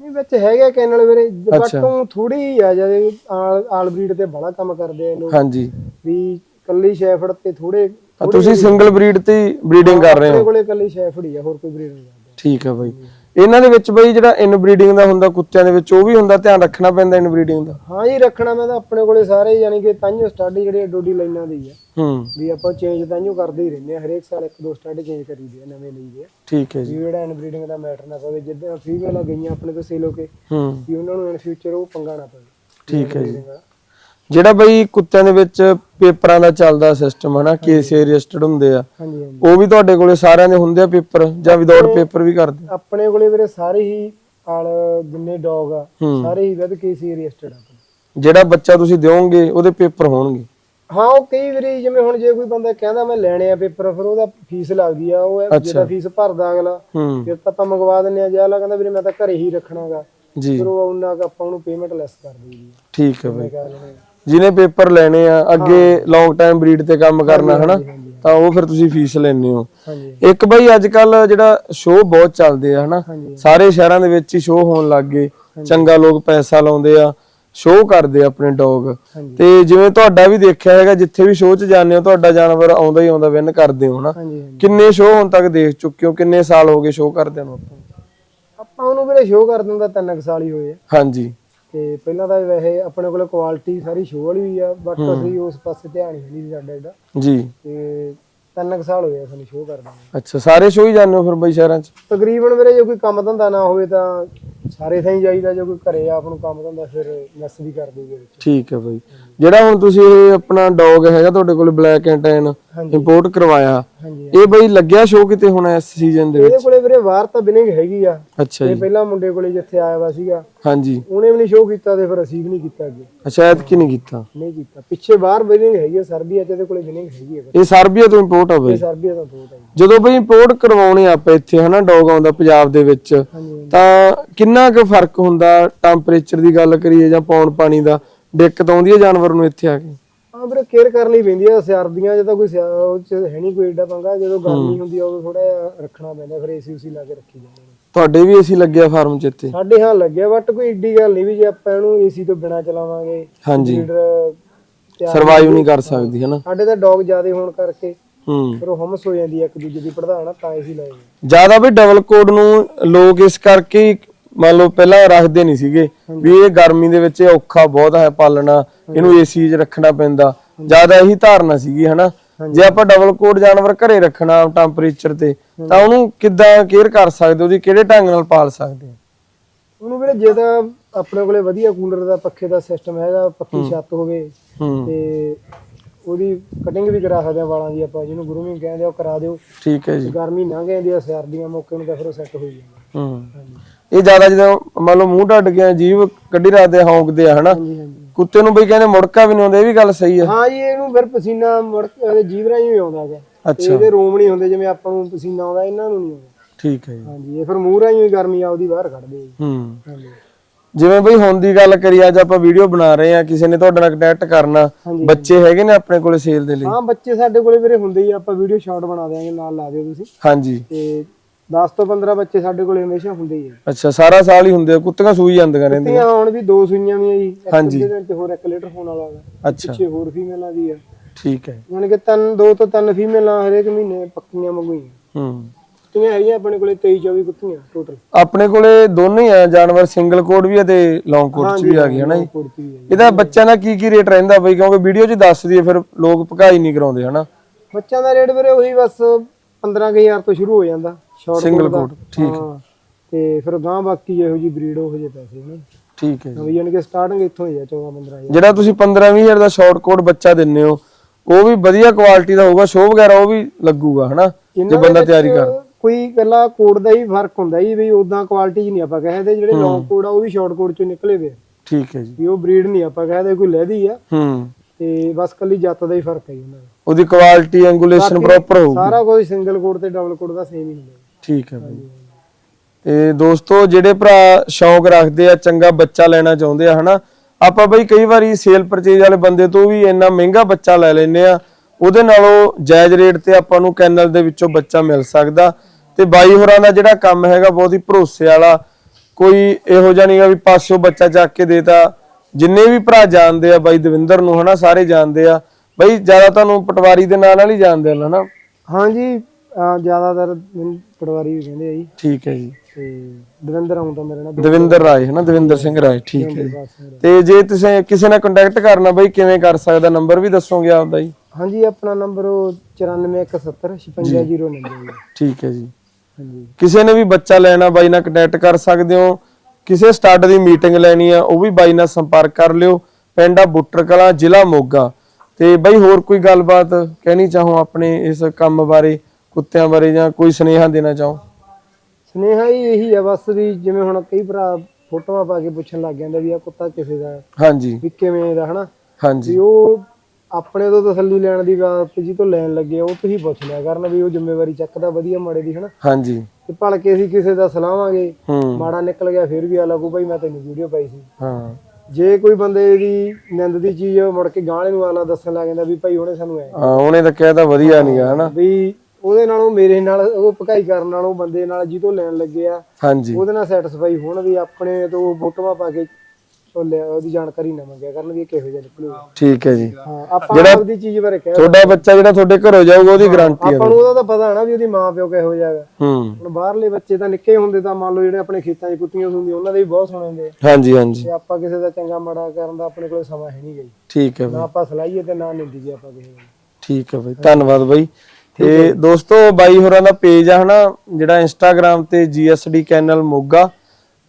ਨਹੀਂ ਵਿੱਚ ਹੈਗਾ ਕੈਨਲ ਵੀਰੇ ਬਟ ਉਹ ਥੋੜੀ ਹੀ ਆ ਜਦੇ ਆਲ ਆਲ ਬਰੀਡ ਤੇ ਬੜਾ ਕੰਮ ਕਰਦੇ ਆ ਲੋਕ ਹਾਂਜੀ। ਵੀ ਕੱਲੀ ਸ਼ੈਫਰਡ ਤੇ ਥੋੜੇ ਆ ਤੁਸੀਂ ਸਿੰਗਲ ਬਰੀਡ ਤੇ ਬਰੀਡਿੰਗ ਕਰ ਰਹੇ ਹੋ? ਕੋਲੇ ਕੱਲੀ ਸ਼ੈਫਰਡ ਹੀ ਆ ਹੋਰ ਕੋਈ ਬਰੀਡ ਨਹੀਂ ਠੀਕ ਹੈ ਬਈ। ਇਹਨਾਂ ਦੇ ਵਿੱਚ ਬਈ ਜਿਹੜਾ ਇਨ ਬਰੀਡਿੰਗ ਦਾ ਹੁੰਦਾ ਕੁੱਤਿਆਂ ਦੇ ਵਿੱਚ ਉਹ ਵੀ ਹੁੰਦਾ ਧਿਆਨ ਰੱਖਣਾ ਪੈਂਦਾ ਇਨ ਬਰੀਡਿੰਗ ਦਾ? ਹਾਂ ਜੀ ਰੱਖਣਾ ਮੈਂ ਤਾਂ ਆਪਣੇ ਕੋਲੇ ਸਾਰੇ ਯਾਨੀ ਕਿ ਤਾਂਹੀਓ ਸਟੱਡੀ ਜਿਹੜੇ ਡੋਡੀ ਲਾਈਨਾਂ ਦੇ ਆ ਹੂੰ। ਵੀ ਆਪਾਂ ਚੇਂਜ ਤਾਂਹੀਓ ਕਰਦੇ ਹੀ ਰਹਿੰਦੇ ਆ ਹਰੇਕ ਸਾਲ ਇੱਕ ਦੋ ਸਟੱਡ ਚੇਂਜ ਕਰੀਦੇ ਆ ਨਵੇਂ ਲਈਦੇ ਆ ਠੀਕ ਹੈ ਜੀ। ਵੀ ਜਿਹੜਾ ਇਨਬਰੀਡਿੰਗ ਦਾ ਮੈਟਰ ਨਾ ਪਵੇ ਜਿੱਦਾਂ ਫੀਮੇਲ ਗਈਆਂ ਆਪਣੇ ਤੋਂ ਸੇਲ ਹੋ ਕੇ ਹੂੰ। ਵੀ ਉਹਨਾਂ ਨੂੰ ਇਨ ਫਿਊਚਰ ਉਹ ਪੰਗਾ ਨਾ ਪਵੇ। ਠੀਕ ਹੈ ਜੀ। ਜਿਹੜਾ ਬਈ ਕੁੱਤਿਆਂ ਦੇ ਵਿੱਚ ਪੇਪਰਾਂ ਦਾ ਚੱਲਦਾ ਸਿਸਟਮ ਹਨਾ ਕੇਸ ਰਜਿਸਟਰਡ ਹੁੰਦੇ ਆ। ਹਾਂਜੀ ਹਾਂਜੀ। ਉਹ ਵੀ ਤੁਹਾਡੇ ਕੋਲੇ ਸਾਰਿਆਂ ਦੇ ਹੁੰਦੇ ਆ ਪੇਪਰ ਜਾਂ ਵਿਦਆਊਟ ਪੇਪਰ ਵੀ ਕਰਦੇ? ਆਪਣੇ ਕੋਲੇ ਵੀਰੇ ਸਾਰੇ ਹੀ ਆਲ ਜਿੰਨੇ ਡੌਗ ਆ ਹੂੰ। ਸਾਰੇ ਹੀ ਵਿਦ ਕੇਸੀ ਰਜਿਸਟਰਡ ਆ ਜਿਹੜਾ ਬੱਚਾ ਤੁਸੀਂ ਦਿਓਗੇ ਉਹਦੇ ਪੇਪਰ ਹੋਣਗੇ। ਹਾਂ ਉਹ ਕਈ ਵਾਰੀ ਜਿਵੇਂ ਹੁਣ ਜੇ ਕੋਈ ਬੰਦਾ ਕਹਿੰਦਾ ਮੈਂ ਲੈਣੇ ਆ ਪੇਪਰ ਫਿਰ ਉਹਦਾ ਫੀਸ ਲੱਗਦੀ ਆ ਉਹ ਜਿਹੜਾ ਫੀਸ ਭਰਦਾ ਅਗਲਾ ਹੂੰ। ਫਿਰ ਤਾਂ ਆਪਾਂ ਮੰਗਵਾ ਦਿੰਨੇ ਆ ਜੇ ਅਗਲਾ ਕਹਿੰਦਾ ਵੀਰੇ ਮੈਂ ਤਾਂ ਘਰੇ ਹੀ ਰੱਖਣਾਗਾ ਜੀ। ਫਿਰ ਉਹ ਉਹਨਾਂ ਕੁ ਆਪਾਂ ਉਹਨੂੰ ਪੇਮੈਂਟ ਲੈਸ ਕਰ ਦਈਦੀ ਠੀਕ ਹੈ ਬਈ। ਕਰ ਲੈਣੇ ਆ। ਜਿਹਨੇ ਪੇਪਰ ਲੈਣੇ ਆ ਅੱਗੇ ਲੌਂਗ ਟਾਈਮ ਬਰੀਡ ਤੇ ਕੰਮ ਕਰਨਾ ਹਨਾ ਤਾਂ ਉਹ ਫਿਰ ਤੁਸੀਂ ਫੀਸ ਲੈਣੇ ਹੋ। ਇੱਕ ਬਈ ਅੱਜ ਕੱਲ ਜਿਹੜਾ ਸ਼ੋਅ ਬਹੁਤ ਚੱਲਦੇ ਆ ਹਨਾ ਸਾਰੇ ਸ਼ਹਿਰਾਂ ਦੇ ਵਿੱਚ ਹੀ ਸ਼ੋਅ ਹੋਣ ਲੱਗ ਗਏ ਚੰਗਾ ਲੋਕ ਪੈਸਾ ਲਾਉਂਦੇ ਆ ਸ਼ੋਅ ਕਰਦੇ ਆਪਣੇ ਡੌਗ ਤੇ ਜਿਵੇਂ ਤੁਹਾਡਾ ਵੀ ਦੇਖਿਆ ਹੈਗਾ ਜਿੱਥੇ ਵੀ ਸ਼ੋਅ 'ਚ ਜਾਂਦੇ ਹੋ ਤੁਹਾਡਾ ਜਾਨਵਰ ਆਉਂਦਾ ਹੀ ਆਉਂਦਾ ਵਿਨ ਕਰਦੇ ਹੋ ਹਾਂਜੀ ਕਿੰਨੇ ਸ਼ੋਅ ਹੁਣ ਤੱਕ ਦੇਖ ਚੁੱਕੇ ਹੋ? ਕਿੰਨੇ ਸਾਲ ਹੋ ਗਏ ਸ਼ੋਅ ਕਰਦੇ ਨੂੰ ਆਪਾਂ? ਉਹਨੂੰ ਵੀਰੇ ਸ਼ੋਅ ਕਰ ਦਿੰਦਾ ਤਿੰਨ ਕੁ ਸਾਲ ਹੀ ਹੋਏ ਆ। ਹਾਂਜੀ। ਤੇ ਪਹਿਲਾਂ ਤਾਂ ਵੈਸੇ ਆਪਣੇ ਕੋਲੇ ਕੁਆਲਿਟੀ ਸਾਰੀ ਸ਼ੋਅ ਵਾਲੀ ਹੋਈ ਆ ਬਟ ਅਸੀਂ ਉਸ ਪਾਸੇ ਧਿਆਨ ਹੀ ਨਹੀਂ ਸਾਡਾ ਏਡਾ ਜੀ। ਤੇ ਤਿੰਨ ਕੁ ਸਾਲ ਹੋਏ ਆ ਸਾਨੂੰ ਸ਼ੋਅ ਕਰਦਾ ਨੂੰ। ਅੱਛਾ ਸਾਰੇ ਸ਼ੋਅ ਹੀ ਜਾਂਦੇ ਹੋ ਫਿਰ ਬਈ ਸ਼ਹਿਰਾਂ 'ਚ? ਤਕਰੀਬਨ ਵੀਰੇ ਜੇ ਕੋਈ ਕੰਮ ਧੰਦਾ ਨਾ ਹੋਵੇ ਤਾਂ ਸਾਰੇ ਥਾਂ ਹੀ ਜਾਈਦਾ ਜੇ ਕੋਈ ਘਰੇ ਆਪ ਨੂੰ ਕੰਮ ਧੰਦਾ ਫਿਰ ਮੈਸ ਵੀ ਕਰ ਦੂਗੇ ਵਿੱਚ। ਠੀਕ ਹੈ ਬਈ। ਜਿਹੜਾ ਹੁਣ ਤੁਸੀਂ ਇਹ ਆਪਣਾ ਡੌਗ ਹੈਗਾ ਤੁਹਾਡੇ ਕੋਲ ਬਲੈਕ ਐਂਡ ਟੈਨ ਹਾਂਜੀ। ਇੰਪੋਰਟ ਕਰਵਾਇਆ ਹਾਂਜੀ ਇਹ ਬਈ ਲੱਗਿਆ ਸ਼ੋਅ ਕਿਤੇ ਹੁਣ ਇਸ ਸੀਜ਼ਨ ਦੇ ਵਿੱਚ? ਇਹਦੇ ਕੋਲੇ ਵੀਰੇ ਵਾਰ ਤਾਂ ਬਿਨਿੰਗ ਹੈਗੀ ਆ। ਅੱਛਾ ਇਹ ਜੀ। ਪਹਿਲਾਂ ਮੁੰਡੇ ਕੋਲੇ ਜਿੱਥੇ ਆਇਆ ਵਾ ਸੀਗਾ ਹਾਂਜੀ। ਉਹਨੇ ਵੀ ਨਹੀਂ ਸ਼ੋਅ ਕੀਤਾ ਤੇ ਫਿਰ ਅਸੀਂ ਵੀ ਨਹੀਂ ਕੀਤਾ ਅੱਗੇ। ਅੱਛਾ ਐਤਕੀ ਨਹੀਂ ਕੀਤਾ? ਨਹੀਂ ਕੀਤਾ। ਪਿੱਛੇ ਬਾਹਰ ਬਿਨਿੰਗ ਹੈਗੀ ਆ ਸਰਬੀਆ ਚ ਇਹਦੇ ਕੋਲੇ ਬਿਨਿੰਗ ਹੈਗੀ ਆ। ਇਹ ਸਰਬੀਆ ਤੋਂ ਇੰਪੋਰਟ ਆ ਬਈ? ਇਹ ਸਰਬੀਆ ਦਾ ਬਹੁਤ ਹੈ ਜਦੋਂ ਬਈ ਇੰਪੋਰਟ ਕਰਵਾਉਣੇ ਆਪਾਂ ਇੱਥੇ ਹਨਾ ਡੌਗ ਆਉਂਦਾ ਪੰਜਾਬ ਦੇ ਵਿੱਚ ਹਾਂਜੀ। ਤਾਂ ਕਿੰਨਾ ਕੁ ਫ਼ਰਕ ਹੁੰਦਾ ਟੈਂਪਰੇਚਰ ਦੀ ਗੱਲ ਕਰੀਏ ਜਾਂ ਪੌਣ ਪਾਣੀ ਦਾ? ਦਿੱਕਤ ਆਉਂਦੀ ਹੈ ਜਾਨਵਰ ਨੂੰ ਇੱਥੇ ਆ ਕੇ? ਹਾਂ ਵੀਰੇ ਕੇਅਰ ਕਰਨੀ ਪੈਂਦੀ ਆ ਸਰਦੀਆਂ 'ਚ ਤਾਂ ਕੋਈ ਸਿਆ- ਉਹ 'ਚ ਹੈ ਨਹੀਂ ਕੋਈ ਏਡਾ ਪੰਗਾ ਜਦੋਂ ਗਰਮੀ ਹੁੰਦੀ ਆ ਉਦੋਂ ਥੋੜਾ ਰੱਖਣਾ ਪੈਂਦਾ ਫਿਰ ਏਸੀ ਉਸੀ ਲਾ ਕੇ ਰੱਖੀ ਜਾਂਦੇ ਨੇ। ਤੁਹਾਡੇ ਵੀ ਏਸੀ ਲੱਗਿਆ ਫਾਰਮ 'ਚ ਇੱਥੇ? ਸਾਡੇ ਹਾਂ ਲੱਗਿਆ ਬਟ ਕੋਈ ਏਡੀ ਗੱਲ ਨਹੀਂ ਵੀ ਜੇ ਆਪਾਂ ਇਹਨੂੰ ਏਸੀ ਤੋਂ ਬਿਨਾ ਚਲਾਵਾਂਗੇ ਹਾਂਜੀ। ਲੀਡਰ ਸਰਵਾਈਵ ਨਹੀਂ ਕਰ ਸਕਦੀ ਹਨਾ? ਸਾਡੇ ਤਾਂ ਡੌਗ ਜ਼ਿਆਦੇ ਹੋਣ ਕਰਕੇ ਹੂੰ। ਫਿਰ ਉਹ ਹਮਸ ਹੋ ਜਾਂਦੀ ਆ ਇੱਕ ਦੂਜੇ ਦੀ ਪ੍ਰਧਾਨ ਤਾਂ ਏਸੀ ਲਾਏ। ਜ਼ਿਆਦਾ ਵੀ ਡਬਲ ਕੋਡ ਨੂੰ ਲੋਕ ਇਸ ਕਰਕੇ ਹੀ ਮੰਨ ਲਓ ਪਹਿਲਾਂ ਰੱਖਦੇ ਨਹੀਂ ਸੀਗੇ ਵੀ ਇਹ ਗਰਮੀ ਦੇ ਵਿੱਚ ਔਖਾ ਬਹੁਤ ਹੈ ਪਾਲਣਾ ਇਹਨੂੰ ਏਸੀ 'ਚ ਰੱਖਣਾ ਪੈਂਦਾ। ਜ਼ਿਆਦਾ ਇਹੀ ਧਾਰਨਾ ਸੀਗੀ ਹਨਾ? ਜੇ ਆਪਾਂ ਡਬਲ ਕੋਡ ਜਾਨਵਰ ਘਰੇ ਰੱਖਣਾ ਟੈਂਪਰੇਚਰ ਤੇ ਤਾਂ ਉਹਨੂੰ ਕਿੱਦਾਂ ਕੇਅਰ ਕਰ ਸਕਦੇ ਉਹਦੀ ਕਿਹੜੇ ਢੰਗ ਨਾਲ ਪਾਲ ਸਕਦੇ ਉਹਨੂੰ ਵੀਰੇ ਜੇ ਤਾਂ ਆਪਣੇ ਕੋਲੇ ਵਧੀਆ ਕੂਲਰ ਦਾ ਪੱਖੇ ਦਾ ਸਿਸਟਮ ਹੈਗਾ ਪੱਕੀ ਛੱਤ ਹੋਵੇ ਤੇ ਉਹਦੀ ਕਟਿੰਗ ਵੀ ਕਰਾ ਸਕਦੇ ਆ ਵਾਲਾਂ ਦੀ ਆਪਾਂ ਜਿਹਨੂੰ ਗਰੂਮਿੰਗ ਕਹਿੰਦੇ ਆ ਉਹ ਕਰਾ ਦਿਓ। ਠੀਕ ਹੈ ਜੀ। ਗਰਮੀ ਲੰਘ ਜਾਂਦੀ ਆ ਸਰਦੀਆਂ ਮੌਕੇ ਨੂੰ ਤਾਂ ਫਿਰ ਉਹ ਸੈੱਟ ਹੋ ਜਾਂਦਾ। ਹੂੰ। ਹਾਂਜੀ। ਇਹ ਜ਼ਿਆਦਾ ਜਦੋਂ ਮੰਨ ਲਓ ਮੂੰਹ ਡੱਡ ਗਿਆ ਜੀਵ ਕੱਢੀ ਰੱਖਦੇ ਹੌਂਕਦੇ ਆ ਹਨਾ? ਕੁੱਤੇ ਨੂੰ ਬਈ ਕਹਿੰਦੇ ਮੁੜਕਾ ਵੀ ਨਹੀਂ ਆਉਂਦਾ ਇਹ ਵੀ ਗੱਲ ਸਹੀ ਹੈ ਹਾਂ ਜੀ ਇਹਨੂੰ ਫਿਰ ਪਸੀਨਾ ਮੁੜ ਕੇ ਇਹਦੇ ਜੀਵਰਾਂ ਹੀ ਆਉਂਦਾ ਹੈਗਾ। ਅੱਛਾ। ਇਹਦੇ ਰੋਮ ਨਹੀਂ ਹੁੰਦੇ ਜਿਵੇਂ ਆਪਾਂ ਨੂੰ ਪਸੀਨਾ ਆਉਂਦਾ ਇਹਨਾਂ ਨੂੰ ਨਹੀਂ ਆਉਂਦਾ। ਠੀਕ ਹੈ ਜੀ। ਹਾਂਜੀ ਇਹ ਫਿਰ ਮੂੰਹ ਰਾਹੀਂ ਹੀ ਗਰਮੀ ਆਉਦੀ ਬਾਹਰ ਕੱਢਦੇ ਆ ਜੀ। ਹੂੰ। ਹਾਂਜੀ। ਜਿਵੇਂ ਬਈ ਹੁਣ ਦੀ ਗੱਲ ਕਰੀ ਅੱਜ ਆਪਾਂ ਵੀਡੀਓ ਬਣਾ ਰਹੇ ਆ ਕਿਸੇ ਨੇ ਤੁਹਾਡੇ ਨਾਲ ਕੰਟੈਕਟ ਕਰਨਾ। ਬੱਚੇ ਹੈਗੇ ਨੇ ਆਪਣੇ ਕੋਲੇ ਸੇਲ ਦੇ ਲਈ? ਹਾਂ ਬੱਚੇ ਸਾਡੇ ਕੋਲੇ ਵੀਰੇ ਹੁੰਦੇ ਹੀ ਆ, ਆਪਾਂ ਵੀਡੀਓ ਸ਼ਾਰਟ ਬਣਾ ਦਿਆਂਗੇ ਨਾਲ ਲਾ ਦਿਓ ਤੁਸੀਂ। ਹਾਂਜੀ। ਤੇ 10 ਤੋਂ 15 ਬੱਚੇ ਸਾਡੇ ਕੋਲ ਹਮੇਸ਼ਾ ਹੁੰਦੇ ਹੀ ਆ। ਅੱਛਾ ਸਾਰਾ ਸਾਲ ਹੀ ਹੁੰਦੇ ਆ ਕੁੱਤੀਆਂ ਸੂਈ ਜਾਂਦੀਆਂ ਰਹਿੰਦੀਆਂ। ਕੁੱਤੀਆਂ ਹੁਣ ਵੀ ਦੋ ਸੂਈਆਂ ਵੀ ਆ ਜੀ ਇੱਕ ਹਾਂਜੀ। ਅੱਧੇ ਦਿਨ ਚ ਹੋਰ 1 ਲੀਟਰ ਹੋਣ ਵਾਲਾ ਹੈ ਅੱਛਾ। ਪਿੱਛੇ ਹੋਰ ਫੀਮੇਲਾਂ ਦੀ ਆ। ਠੀਕ ਹੈ। ਯਾਨੀ ਕਿ ਤਿੰਨ ਦੋ ਤੋਂ ਤਿੰਨ ਫੀਮੇਲਾਂ ਹਰੇਕ ਮਹੀਨੇ ਪੱਕੀਆਂ ਮੰਗੂਈਆਂ ਹੂੰ ਕੁੱਤੀਆਂ ਹੈਗੀਆਂ ਆਪਣੇ ਕੋਲੇ 23 24 ਕੁੱਤੀਆਂ ਟੋਟਲ ਆਪਣੇ ਕੋਲੇ ਦੋਨੇ ਹੀ ਆ ਜਾਨਵਰ ਸਿੰਗਲ ਕੋਡ ਵੀ ਆ ਤੇ ਲੌਂਗ ਕੋਡ ਚ ਵੀ ਆ ਗਈ ਹਨਾ ਜੀ। ਇਹਦਾ ਬੱਚਿਆਂ ਦਾ ਕੀ ਕੀ ਰੇਟ ਰਹਿੰਦਾ ਬਈ? ਕਿਉਂਕਿ ਵੀਡੀਓ 'ਚ ਦੱਸ ਦਈਏ ਫਿਰ ਲੋਕ ਭਕਾਈ ਨਹੀਂ ਕਰਾਉਂਦੇ ਹਨਾ? ਬੱਚਿਆਂ ਦਾ ਰੇਟ ਵੀਰੇ ਉਹੀ ਬਸ 15000 ਤੋਂ ਸ਼ੁਰੂ ਹੋ ਜਾਂਦਾ। ਸ਼ਾਰਟ ਸਿੰਗਲ ਕੋਡ ਠੀਕ। ਹੈ। ਤੇ ਫਿਰ ਗਾਂ ਬਾਕੀ ਜਿਹੋ ਜੀ ਬਰੀਡ ਉਹ ਜਿਹੇ ਪੈਸੇ ਨੇ ਠੀਕ ਹੈ ਜੀ। ਯਾਨੀ ਕਿ ਸਟਾਰਟਿੰਗ ਇੱਥੋਂ ਹੀ ਆ 14 15000 ਜਿਹੜਾ ਤੁਸੀਂ 15 20000 ਦਾ ਸ਼ਾਰਟ ਕੋਡ ਬੱਚਾ ਦਿੰਨੇ ਹੋ ਉਹ ਵੀ ਵਧੀਆ ਕੁਆਲਿਟੀ ਦਾ ਹੋਊਗਾ ਸ਼ੋ ਵਗੈਰਾ ਉਹ ਵੀ ਲੱਗੂਗਾ ਹਨਾ? ਜੇ ਇਹਨਾਂ ਬੰਦਾ ਤਿਆਰੀ ਕਰ। ਕੋਈ ਇਕੱਲਾ ਕੋਡ ਦਾ ਹੀ ਫ਼ਰਕ ਹੁੰਦਾ ਜੀ ਵੀ ਉਦਾਂ ਕੁਆਲਿਟੀ 'ਚ ਨਹੀਂ ਆਪਾਂ ਕਹਿੰਦੇ ਜਿਹੜੇ ਲੌਂਗ ਕੋਡ ਆ ਉਹ ਵੀ ਸ਼ਾਰਟ ਕੋਡ 'ਚੋਂ ਨਿਕਲੇ ਵੇ। ਆ। ਠੀਕ ਹੈ ਜੀ। ਵੀ ਉਹ ਬਰੀਡ ਨਹੀਂ ਆਪਾਂ ਕਹਿੰਦੇ ਕੋਈ ਲਹਿਦੀ ਆ। ਹੂੰ। ਤੇ ਬਸ ਕੱਲੀ ਜੱਤ ਦਾ ਹੀ ਫ਼ਰਕ ਹੈ ਜੀ ਉਹਨਾਂ ਦਾ। ਉਹਦੀ ਕੁਆਲਿਟੀ ਐਂਗੂਲੇਸ਼ਨ ਪ੍ਰੋਪਰ ਹੋਊਗੀ। ਸਾਰਾ ਕੁਝ ਸਿੰਗਲ ਕੋਡ ਤੇ ਡਬਲ ਕੋਡ ਦਾ ਸੇਮ ਹੀ ਹੁੰਦਾ ਜੀ। ਠੀਕ ਹੈ ਬਈ। ਤੇ ਦੋਸਤੋ, ਜਿਹੜੇ ਭਰਾ ਸ਼ੌਂਕ ਰੱਖਦੇ ਆ, ਚੰਗਾ ਬੱਚਾ ਲੈਣਾ ਚਾਹੁੰਦੇ ਆ, ਹਨਾ? ਆਪਾਂ ਬਈ ਕਈ ਵਾਰੀ ਸੇਲ ਪਰਚੇਜ ਵਾਲੇ ਬੰਦੇ ਤੋਂ ਵੀ ਇੰਨਾ ਮਹਿੰਗਾ ਬੱਚਾ ਲੈ ਲੈਨੇ ਆ, ਉਹਦੇ ਨਾਲੋਂ ਜਾਇਜ਼ ਰੇਟ ਤੇ ਆਪਾਂ ਨੂੰ ਕੈਨਲ ਦੇ ਵਿੱਚੋਂ ਬੱਚਾ ਮਿਲ ਸਕਦਾ। ਤੇ ਬਾਈ ਹੋਰਾਂ ਦਾ ਜਿਹੜਾ ਕੰਮ ਹੈਗਾ, ਬਹੁਤ ਹੀ ਭਰੋਸੇ ਵਾਲਾ, ਕੋਈ ਇਹੋ ਜਿਹਾ ਨਹੀਂਗਾ ਵੀ ਪਾਸਿਓ ਬੱਚਾ ਚੱਕ ਕੇ ਦੇਤਾ। ਜਿੰਨੇ ਵੀ ਭਰਾ ਜਾਣਦੇ ਆ ਬਾਈ, ਦਵਿੰਦਰ ਨੂੰ, ਹਨਾ, ਸਾਰੇ ਜਾਣਦੇ ਆ। ਬਈ ਜ਼ਿਆਦਾ ਤੁਹਾਨੂੰ ਪਟਵਾਰੀ ਦੇ ਨਾਂ ਨਾਲ ਹੀ ਜਾਣਦੇ ਆ ਹਨਾ? ਹਾਂਜੀ ਅਹ ਜ਼ਿਆਦਾਤਰ ਮੈਨੂੰ ਪਟਵਾਰੀ ਵੀ ਕਹਿੰਦੇ ਆ ਜੀ। ਠੀਕ ਹੈ ਜੀ। ਤੇ ਦਵਿੰਦਰ ਆਉਂਦਾ ਮੇਰੇ ਨਾਲ ਦਵਿੰਦਰ ਰਾਏ ਹੈ ਨਾ ਦਵਿੰਦਰ ਸਿੰਘ ਰਾਏ ਠੀਕ ਹੈ ਜੀ। ਬਸ ਮੇਰਾ। ਤੇ ਜੇ ਤੁਸੀਂ ਕਿਸੇ ਨਾਲ ਕੰਟੈਕਟ ਕਰਨਾ ਬਈ ਕਿਵੇਂ ਕਰ ਸਕਦਾ? ਨੰਬਰ ਵੀ ਦੱਸੋਗੇ ਆਪਦਾ ਜੀ? ਹਾਂਜੀ ਆਪਣਾ ਨੰਬਰ ਉਹ 9417 5609 ਜੀ। ਠੀਕ ਹੈ ਜੀ। ਹਾਂਜੀ। ਕਿਸੇ ਨੇ ਵੀ ਬੱਚਾ ਲੈਣਾ ਬਾਈ ਨਾਲ ਕੰਟੈਕਟ ਕਰ ਸਕਦੇ ਹੋ। ਕਿਸੇ ਸਟੱਡ ਦੀ ਮੀਟਿੰਗ ਲੈਣੀ ਆ ਉਹ ਵੀ ਬਾਈ ਨਾਲ ਸੰਪਰਕ ਕਰ ਲਿਓ। ਪਿੰਡ ਆ ਬੁੱਟਰ ਕਲਾਂ ਜ਼ਿਲ੍ਹਾ ਮੋਗਾ। ਤੇ ਬਾਈ ਹੋਰ ਕੋਈ ਗੱਲਬਾਤ ਕਹਿਣੀ ਚਾਹੋ ਆਪਣੇ ਇਸ ਕੰਮ ਬਾਰੇ? ਕੁੱਤਿਆਂ ਬਾਰੇ ਜਾਂ ਕੋਈ ਸੁਨੇਹਾ ਦੇਣਾ ਚਾਹੋ? ਸੁਨੇਹਾ ਹੀ ਇਹੀ ਆ ਬਸ ਵੀ ਜਿਵੇਂ ਹੁਣ ਕਈ ਭਰਾ ਫੋਟੋਆਂ ਪਾ ਕੇ ਪੁੱਛਣ ਲੱਗ ਜਾਂਦੇ ਵੀ ਆ ਕੁੱਤਾ ਕਿਸੇ ਦਾ ਹੈ, ਹਾਂਜੀ। ਵੀ ਕਿਵੇਂ ਦਾ ਹਨਾ? ਹਾਂਜੀ। ਉਹ ਆਪਣੇ ਤੋਂ ਤਸੱਲੀ ਲੈਣ ਦੀ ਬਾਤ ਜੀ ਤੋਂ ਲੈਣ ਲੱਗੇ ਉਹ ਤੁਸੀਂ ਪੁੱਛ ਲਿਆ ਕਰਨ ਵੀ ਉਹ ਜ਼ਿੰਮੇਵਾਰੀ ਚੱਕਦਾ ਵਧੀਆ ਮਾੜੇ ਦੀ ਹਨਾ? ਹਾਂਜੀ। ਤੇ ਭਲ ਕੇ ਅਸੀਂ ਕਿਸੇ ਦਾ ਸਲਾਹਾਂਗੇ ਹੂੰ। ਮਾੜਾ ਨਿਕਲ ਗਿਆ ਫਿਰ ਵੀ ਆ ਲੱਗੂ ਭਾਈ ਮੈਂ ਤੈਨੂੰ ਵੀਡੀਓ ਪਾਈ ਸੀ। ਹਾਂ। ਜੇ ਕੋਈ ਬੰਦੇ ਦੀ ਨਿੰਦ ਦੀ ਚੀਜ਼ ਮੁੜ ਕੇ ਗਾਣੇ ਨੂੰ ਆਲਾ ਦੱਸਣ ਲੱਗ ਜਾਂਦਾ ਵੀ ਭਾਈ ਉਹਨੇ ਸਾਨੂੰ ਐ ਹਾਂ, ਉਹਨੇ ਤਾਂ ਕਹਿਤਾ ਵਧੀਆ ਨਹੀਂਗਾ ਹਨਾ? ਵੀ ਉਹਦੇ ਨਾਲੋਂ ਮੇਰੇ ਨਾਲ ਉਹ ਭਕਾਈ ਕਰਨ ਨਾਲੋਂ ਬੰਦੇ ਨਾਲ ਜਿਹਤੋਂ ਲੈਣ ਲੱਗੇ ਆ ਹਾਂਜੀ। ਉਹਦੇ ਨਾਲ ਸੈਟੀਸਫਾਈ ਹੋਣ ਵੀ ਆਪਣੇ ਤੋਂ ਫੋਟੋਆਂ ਪਾ ਕੇ ਉਹ ਲੈ- ਉਹਦੀ ਜਾਣਕਾਰੀ ਨਾ ਮੰਗਿਆ ਕਰਨ ਵੀ ਇਹ ਕਿਹੋ ਜਿਹਾ ਨਿਕਲੂਗਾ। ਠੀਕ ਹੈ ਜੀ। ਹਾਂ ਆਪਾਂ ਆਪਦੀ ਚੀਜ਼ ਬਾਰੇ ਕਹਿ ਤੁਹਾਡਾ ਬੱਚਾ ਜਿਹੜਾ ਤੁਹਾਡੇ ਘਰੋਂ ਜਾਊਗਾ ਉਹਦੀ ਗਾਰੰਟੀ ਹੈ ਆਪਾਂ ਨੂੰ ਉਹਦਾ ਤਾਂ ਪਤਾ ਨਾ ਵੀ ਉਹਦੀ ਮਾਂ ਪਿਓ ਕਿਹੋ ਜਿਹਾ ਹੈਗਾ। ਹੂੰ। ਹੁਣ ਬਾਹਰਲੇ ਬੱਚੇ ਤਾਂ ਨਿੱਕੇ ਹੁੰਦੇ ਤਾਂ ਮੰਨ ਲਓ ਜਿਹੜੇ ਆਪਣੇ ਖੇਤਾਂ 'ਚ ਕੁੱਤੀਆਂ ਹੁੰਦੀਆਂ ਉਹਨਾਂ ਦੇ ਵੀ ਬਹੁਤ ਸੁਣੇ ਹੁੰਦੇ ਆ। ਹਾਂਜੀ ਹਾਂਜੀ। ਤੇ ਆਪਾਂ ਕਿਸੇ ਦਾ ਚੰਗਾ ਮਾੜਾ ਕਰਨ ਦਾ ਆਪਣੇ ਕੋਲ ਸਮਾਂ ਹੈ ਨਹੀਂ ਗਈ ਠੀਕ ਹੈ ਨਾ ਬਈ। ਆਪਾਂ ਸਲਾਹੀਏ ਤੇ ਨਾ ਨਿੰਦੀਏ ਆਪਾਂ ਕਿਸੇ ਨੂੰ ਠੀਕ ਹੈ ਬਈ ਧੰਨਵਾਦ ਬਈ। ਤੇ ਦੋਸਤੋ ਬਾਈ ਹੋਰਾਂ ਦਾ ਪੇਜ ਆ ਹਨਾ ਜਿਹੜਾ ਇੰਸਟਾਗ੍ਰam ਤੇ GSD ਚੈਨਲ ਮੋਗਾ।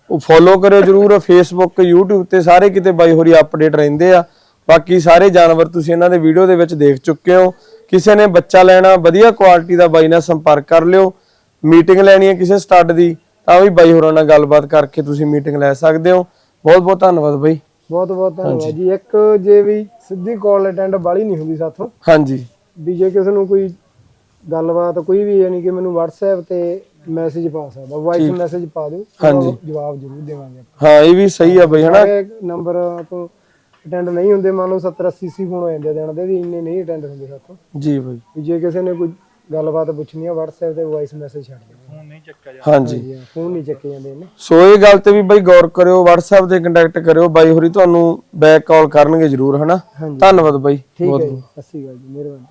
ਉਹ ਫੋਲੋ ਕਰਿਓ ਜਰੂਰ ਫੇਸਬੁੱਕ YouTube ਤੇ ਸਾਰੇ ਕਿਤੇ ਬਾਈ ਹੋਰੀ ਅਪਡੇਟ ਰਹਿੰਦੇ ਆ। ਬਾਕੀ ਸਾਰੇ ਜਾਨਵਰ ਤੁਸੀਂ ਇਹਨਾਂ ਦੇ ਵੀਡੀਓ ਦੇ ਵਿੱਚ ਦੇਖ ਚੁੱਕੇ ਹੋ। ਕਿਸੇ ਨੇ ਬੱਚਾ ਲੈਣਾ ਵਧੀਆ ਕੁਆਲਿਟੀ ਦਾ ਬਾਈ ਨਾਲ ਸੰਪਰਕ ਕਰ ਲਿਓ। ਮੀਟਿੰਗ ਲੈਣੀ ਹੈ ਕਿਸੇ ਸਟੱਡ ਦੀ ਤਾਂ ਵੀ ਬਾਈ ਹੋਰਾਂ ਨਾਲ ਗੱਲਬਾਤ ਕਰਕੇ ਤੁਸੀਂ ਮੀਟਿੰਗ ਲੈ ਸਕਦੇ ਹੋ। ਬਹੁਤ ਬਹੁਤ ਧੰਨਵਾਦ ਬਾਈ। ਬਹੁਤ ਬਹੁਤ ਧੰਨਵਾਦ ਜੀ। ਇੱਕ ਜੇ ਵੀ ਸਿੱਧੀ ਕਾਲ ਅਟੈਂਡ ਬਾਲੀ ਨਹੀਂ ਹੁੰਦੀ ਸਾਥੋਂ ਹਾਂਜੀ। ਵੀ ਜੇ ਕਿਸੇ ਨੂੰ ਕੋਈ ਗੱਲਬਾਤ ਕੋਈ ਵੀ ਯਾਨੀ ਕਿ ਮੈਨੂੰ WhatsApp ਤੇ ਮੈਸੇਜ ਪਾ ਸਕਦਾ। ਵਾਇਸ ਮੈਸੇਜ ਪਾ ਦਿਓ ਹਾਂਜੀ। ਜਵਾਬ ਜ਼ਰੂਰ ਦੇਵਾਂਗੇ। ਹਾਂ ਇਹ ਵੀ ਸਹੀ ਆ ਬਈ ਹਨਾ? ਸਾਰੇ ਨੰਬਰ ਤੋਂ ਅਟੈਂਡ ਨਹੀਂ ਹੁੰਦੇ ਮੰਨ ਲਓ 70 80 80 ਫੋਨ ਹੋ ਜਾਂਦੇ ਆ ਦਿਨ ਦੇ ਵੀ ਇੰਨੇ ਨਹੀਂ ਅਟੈਂਡ ਹੁੰਦੇ ਸਾਥੋਂ। ਜੀ ਬਈ। ਵੀ ਜੇ ਕਿਸੇ ਨੇ ਕੋਈ ਗੱਲਬਾਤ ਪੁੱਛਣੀ ਆ WhatsApp ਤੇ ਵਾਇਸ ਮੈਸੇਜ ਛੱਡ ਦਿਓ। ਫੋਨ ਨਹੀਂ ਚੱਕਿਆ ਹਾਂਜੀ। ਜਾਂਦਾ ਫੋਨ ਨਹੀਂ ਚੱਕੇ ਜਾਂਦੇ ਨੇ ਸੋ ਇਹ ਗੱਲ ਤੇ ਵੀ ਬਾਈ ਗੌਰ ਕਰਿਓ WhatsApp ਤੇ ਕੰਟੈਕਟ ਕਰਿਓ ਬਾਈ ਹੋਰੀ ਤੁਹਾਨੂੰ ਬੈਕ ਕਾਲ ਕਰਨਗੇ ਜਰੂਰ ਹਨਾ? ਹਾਂਜੀ। ਧੰਨਵਾਦ ਬਾਈ ਠੀਕ ਬਹੁਤ ਜੀ ਸਤਿ ਸ਼੍ਰੀ ਅਕਾਲ ਜੀ ਮਿਹਰਬਾਨੀ।